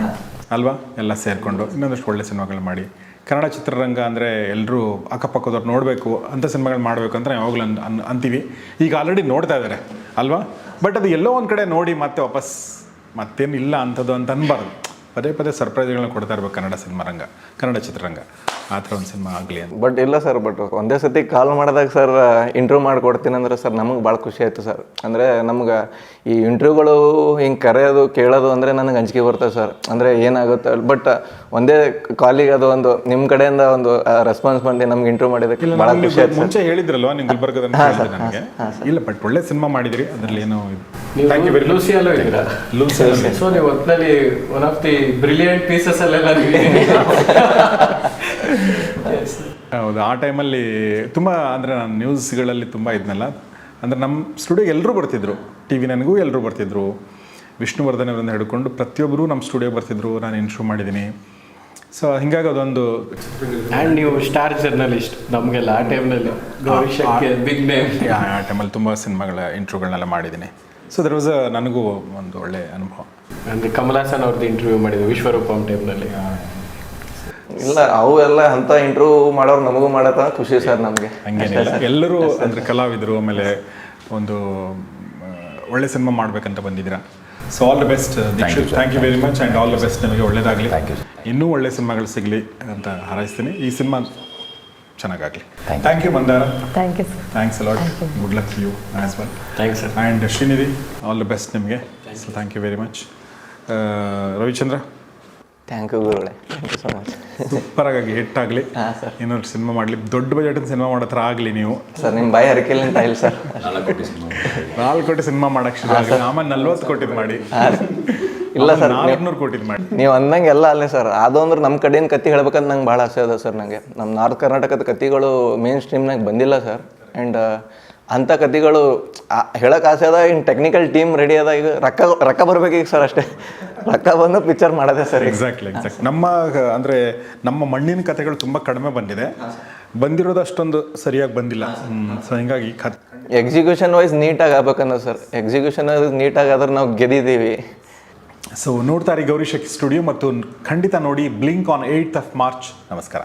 ಅಲ್ವಾ? ಎಲ್ಲ ಸೇರಿಕೊಂಡು ಇನ್ನೊಂದಷ್ಟು ಒಳ್ಳೆ ಸಿನಿಮಾಗಳನ್ನ ಮಾಡಿ. ಕನ್ನಡ ಚಿತ್ರರಂಗ ಅಂದರೆ ಎಲ್ಲರೂ ಅಕ್ಕಪಕ್ಕದವ್ರು ನೋಡಬೇಕು ಅಂಥ ಸಿನಿಮಾಗಳು ಮಾಡಬೇಕು ಅಂತ ಯಾವಾಗಲೂ ಅನ್ ಅನ್- ಅಂತೀವಿ. ಈಗ ಆಲ್ರೆಡಿ ನೋಡ್ತಾ ಇದ್ದಾರೆ ಅಲ್ವಾ? ಬಟ್ ಅದು ಎಲ್ಲೋ ಒಂದು ಕಡೆ ನೋಡಿ ಮತ್ತೆ ವಾಪಸ್ ಮತ್ತೇನಿಲ್ಲ ಅಂಥದ್ದು ಅಂತ ಅನ್ಬಾರ್ದು. ಪದೇ ಪದೇ ಸರ್ಪ್ರೈಸ್ಗಳನ್ನ ಕೊಡ್ತಾ ಇರ್ಬೇಕು ಕನ್ನಡ ಸಿನಿಮಾ ರಂಗ ಕನ್ನಡ ಚಿತ್ರರಂಗ. ಆ ಥರ ಒಂದು ಸಿನಿಮಾ ಆಗಲಿ ಅಂತ. ಬಟ್ ಇಲ್ಲ ಸರ್ ಬಟ್ ಒಂದೇ ಸತಿ ಕಾಲ್ ಮಾಡಿದಾಗ ಸರ್ ಇಂಟರ್ವ್ಯೂ ಮಾಡಿಕೊಡ್ತೀನಿ ಅಂದ್ರೆ ಸರ್ ನಮಗೆ ಭಾಳ ಖುಷಿ ಆಯ್ತು ಸರ್ ಅಂದರೆ ನಮ್ಗೆ ಈ ಇಂಟ್ರ್ಯೂಗಳು ಹಿಂಗೆ ಕರೆಯೋದು ಕೇಳೋದು ಅಂದರೆ ನನಗೆ ಅಂಜಿಕೆ ಬರ್ತದೆ ಸರ್ ಅಂದರೆ ಏನಾಗುತ್ತೆ ಬಟ್ ಒಂದೇ ಕಾಲಿಗೆ ಅದು ಒಂದು ನಿಮ್ಮ ಕಡೆಯಿಂದ ಒಂದು ರೆಸ್ಪಾನ್ಸ್ ಬಂದು ನಮ್ಗೆ ಇಂಟರ್ವ್ಯೂ ಮಾಡಿದಕ್ಕೆ ಇಲ್ಲ ಭಾಳ ಖುಷಿ ಆಯ್ತು ಮುಂಚೆ ಹೇಳಿದ್ರಲ್ವಾ ನೀವು ಗುಲ್ಬರ್ಗದ ನನಗೆ? ಇಲ್ಲ ಬಟ್ ಒಳ್ಳೆ ಸಿನಿಮಾ ಮಾಡಿದಿರಿ ಅದರಲ್ಲಿ ಏನೋ ಲೂಸಿ ಲೂಸಿಯಲ್ಲೂ ಇದ್ದೀರಾ? ಲೂಸಿ ಸೊ ನೀವು ಒಟ್ಟಿನಲ್ಲಿ one of the brilliant pieces ಅಲ್ಲೆಲ್ಲ ಹೌದು ಆ ಟೈಮಲ್ಲಿ ತುಂಬ ಅಂದರೆ ನಾನು ನ್ಯೂಸ್ಗಳಲ್ಲಿ ತುಂಬ ಇದ್ನಲ್ಲ ಅಂದರೆ ನಮ್ಮ ಸ್ಟುಡಿಯೋಗೆ ಎಲ್ಲರೂ ಬರ್ತಿದ್ರು. ಟಿ ವಿ ನನಗೂ ಎಲ್ಲರೂ ಬರ್ತಿದ್ರು. ವಿಷ್ಣುವರ್ಧನ್ ಅವರನ್ನು ಹಿಡ್ಕೊಂಡು ಪ್ರತಿಯೊಬ್ಬರು ನಮ್ಮ ಸ್ಟುಡಿಯೋ ಬರ್ತಿದ್ರು ನಾನು ಇಂಟ್ರೂ ಮಾಡಿದ್ದೀನಿ. ಸೊ ಹಿಂಗಾಗಿ ಅದೊಂದು ಆ್ಯಂಡ್ ನೀವು ಸ್ಟಾರ್ ಜರ್ನಲಿಸ್ಟ್ ನಮಗೆಲ್ಲ ಆ ಟೈಮ್ನಲ್ಲಿ ಆ ಟೈಮಲ್ಲಿ ತುಂಬ ಸಿನಿಮಾಗಳ ಇಂಟ್ರೂಗಳನ್ನೆಲ್ಲ ಮಾಡಿದ್ದೀನಿ. ಸೊ ದರ್ ವಾಸ್ ನನಗೂ ಒಂದು ಒಳ್ಳೆ ಅನುಭವ. ಅಂದರೆ ಕಮಲ್ ಹಾಸನ್ ಅವ್ರದ್ದು ಇಂಟರ್ವ್ಯೂ ಮಾಡಿದ್ವಿ ವಿಶ್ವರೂಪಂ ಟೈಮ್ನಲ್ಲಿ ಇಲ್ಲ ಅವು ಎಲ್ಲ ಅಂತ ಇಂಟರ್ವ್ಯೂ ಮಾಡೋರು ನಮಗೂ ಮಾಡತ್ತ ಖುಷಿ ಸರ್ ನಮಗೆ. ಹಂಗೇನಿಲ್ಲ. ಎಲ್ಲರೂ ಅಂದರೆ ಕಲಾವಿದರು ಆಮೇಲೆ ಒಂದು ಒಳ್ಳೆ ಸಿನಿಮಾ ಮಾಡಬೇಕಂತ ಬಂದಿದ್ದೀರಾ. So all the best Dikshit thank you very much and all the best ನಿಮಗೆ ಒಳ್ಳೇದಾಗಲಿ. ಇನ್ನೂ ಒಳ್ಳೆ ಸಿನಿಮಾಗಳು ಸಿಗಲಿ ಅಂತ ಹಾರೈಸ್ತೀನಿ. ಈ cinema ಚೆನ್ನಾಗಾಗಲಿ. Thank you Mandara thank you sir thanks a lot good luck you as well thanks sir and Srinidhi all the best ನಿಮಗೆ. So thank you very much Ravichandra thank you ಗುರುಗಳೇ. ಥ್ಯಾಂಕ್ ಯು ಸೊ ಮಚ್ ಸೂಪರಾಗಿ hit ಆಗಲಿ. ಇನ್ನೊಂದು cinema ಮಾಡಲಿ. ದೊಡ್ಡ ಬಜೆಟಿನ cinema ಮಾಡೋ ಥರ ಆಗಲಿ ನೀವು. ಸರ್ ನಿಮ್ಮ ಬಾಯಿ ಹರಕೆಲ್ಲ ಅಂತ ಇಲ್ಲ ಸರ್ ನಾಲ್ಕು ಕೋಟಿ ಸಿನಿಮಾ ನಾಲ್ಕು ಕೋಟಿ ಸಿನಿಮಾ ಮಾಡಕ್ಕೆ ಶುರು ಆಗಲಿ ಆಮೇಲೆ ನಲ್ವತ್ತು ಕೋಟಿ ಮಾಡಿ. ಇಲ್ಲ ಸರ್ ನಾಲ್ಕುನೂರು ಕೋಟಿ ಮಾಡಿ. ನೀವು ಅಂದಂಗೆ ಎಲ್ಲ ಅಲ್ಲೇ ಸರ್. ಅದು ಅಂದ್ರೆ ನಮ್ಮ ಕಡೆಯಿಂದ ಕತ್ತಿ ಹೇಳ್ಬೇಕಂತ ನಂಗೆ ಭಾಳ ಆಸೆ ಅದ ಸರ್ ನನಗೆ ನಮ್ಮ ನಾರ್ತ್ ಕರ್ನಾಟಕದ ಕತ್ತಿಗಳು ಮೇನ್ ಸ್ಟ್ರೀಮ್ನಾಗ ಬಂದಿಲ್ಲ ಸರ್. ಆ್ಯಂಡ್ ಅಂಥ ಕಥೆಗಳು ಹೇಳಕ್ಕೆ ಆಸೆ ಅದ ಇನ್ನು ಟೆಕ್ನಿಕಲ್ ಟೀಮ್ ರೆಡಿ ಅದ ಈಗ ರೊಕ್ಕ ರೊಕ್ಕ ಬರ್ಬೇಕು ಈಗ ಸರ್ ಅಷ್ಟೇ. ರೊಕ್ಕ ಬಂದು ಪಿಕ್ಚರ್ ಮಾಡೋದೇ ಸರ್ ಎಕ್ಸಾಕ್ಟ್ಲಿ ಎಕ್ಸಾಕ್ಟ್ ನಮ್ಮ ಅಂದರೆ ನಮ್ಮ ಮಣ್ಣಿನ ಕಥೆಗಳು ತುಂಬ ಕಡಿಮೆ ಬಂದಿದೆ. ಬಂದಿರೋದು ಅಷ್ಟೊಂದು ಸರಿಯಾಗಿ ಬಂದಿಲ್ಲ. ಸೊ ಹಿಂಗಾಗಿ ಕತ್ ಎಕ್ಸಿಕ್ಯೂಷನ್ ವೈಸ್ ನೀಟಾಗಿ ಆಗ್ಬೇಕನ್ನೋ ಸರ್. ಎಕ್ಸಿಕ್ಯೂಷನ್ ನೀಟಾಗಿ ಆದ್ರೆ ನಾವು ಗೆದ್ದಿದ್ದೀವಿ. ಸೊ ನೋಡ್ತಾರೆ ಗೌರಿ ಗೌರಿಶಕ್ ಸ್ಟುಡಿಯೋ ಮತ್ತು ಖಂಡಿತ ನೋಡಿ blink on eight of March ನಮಸ್ಕಾರ.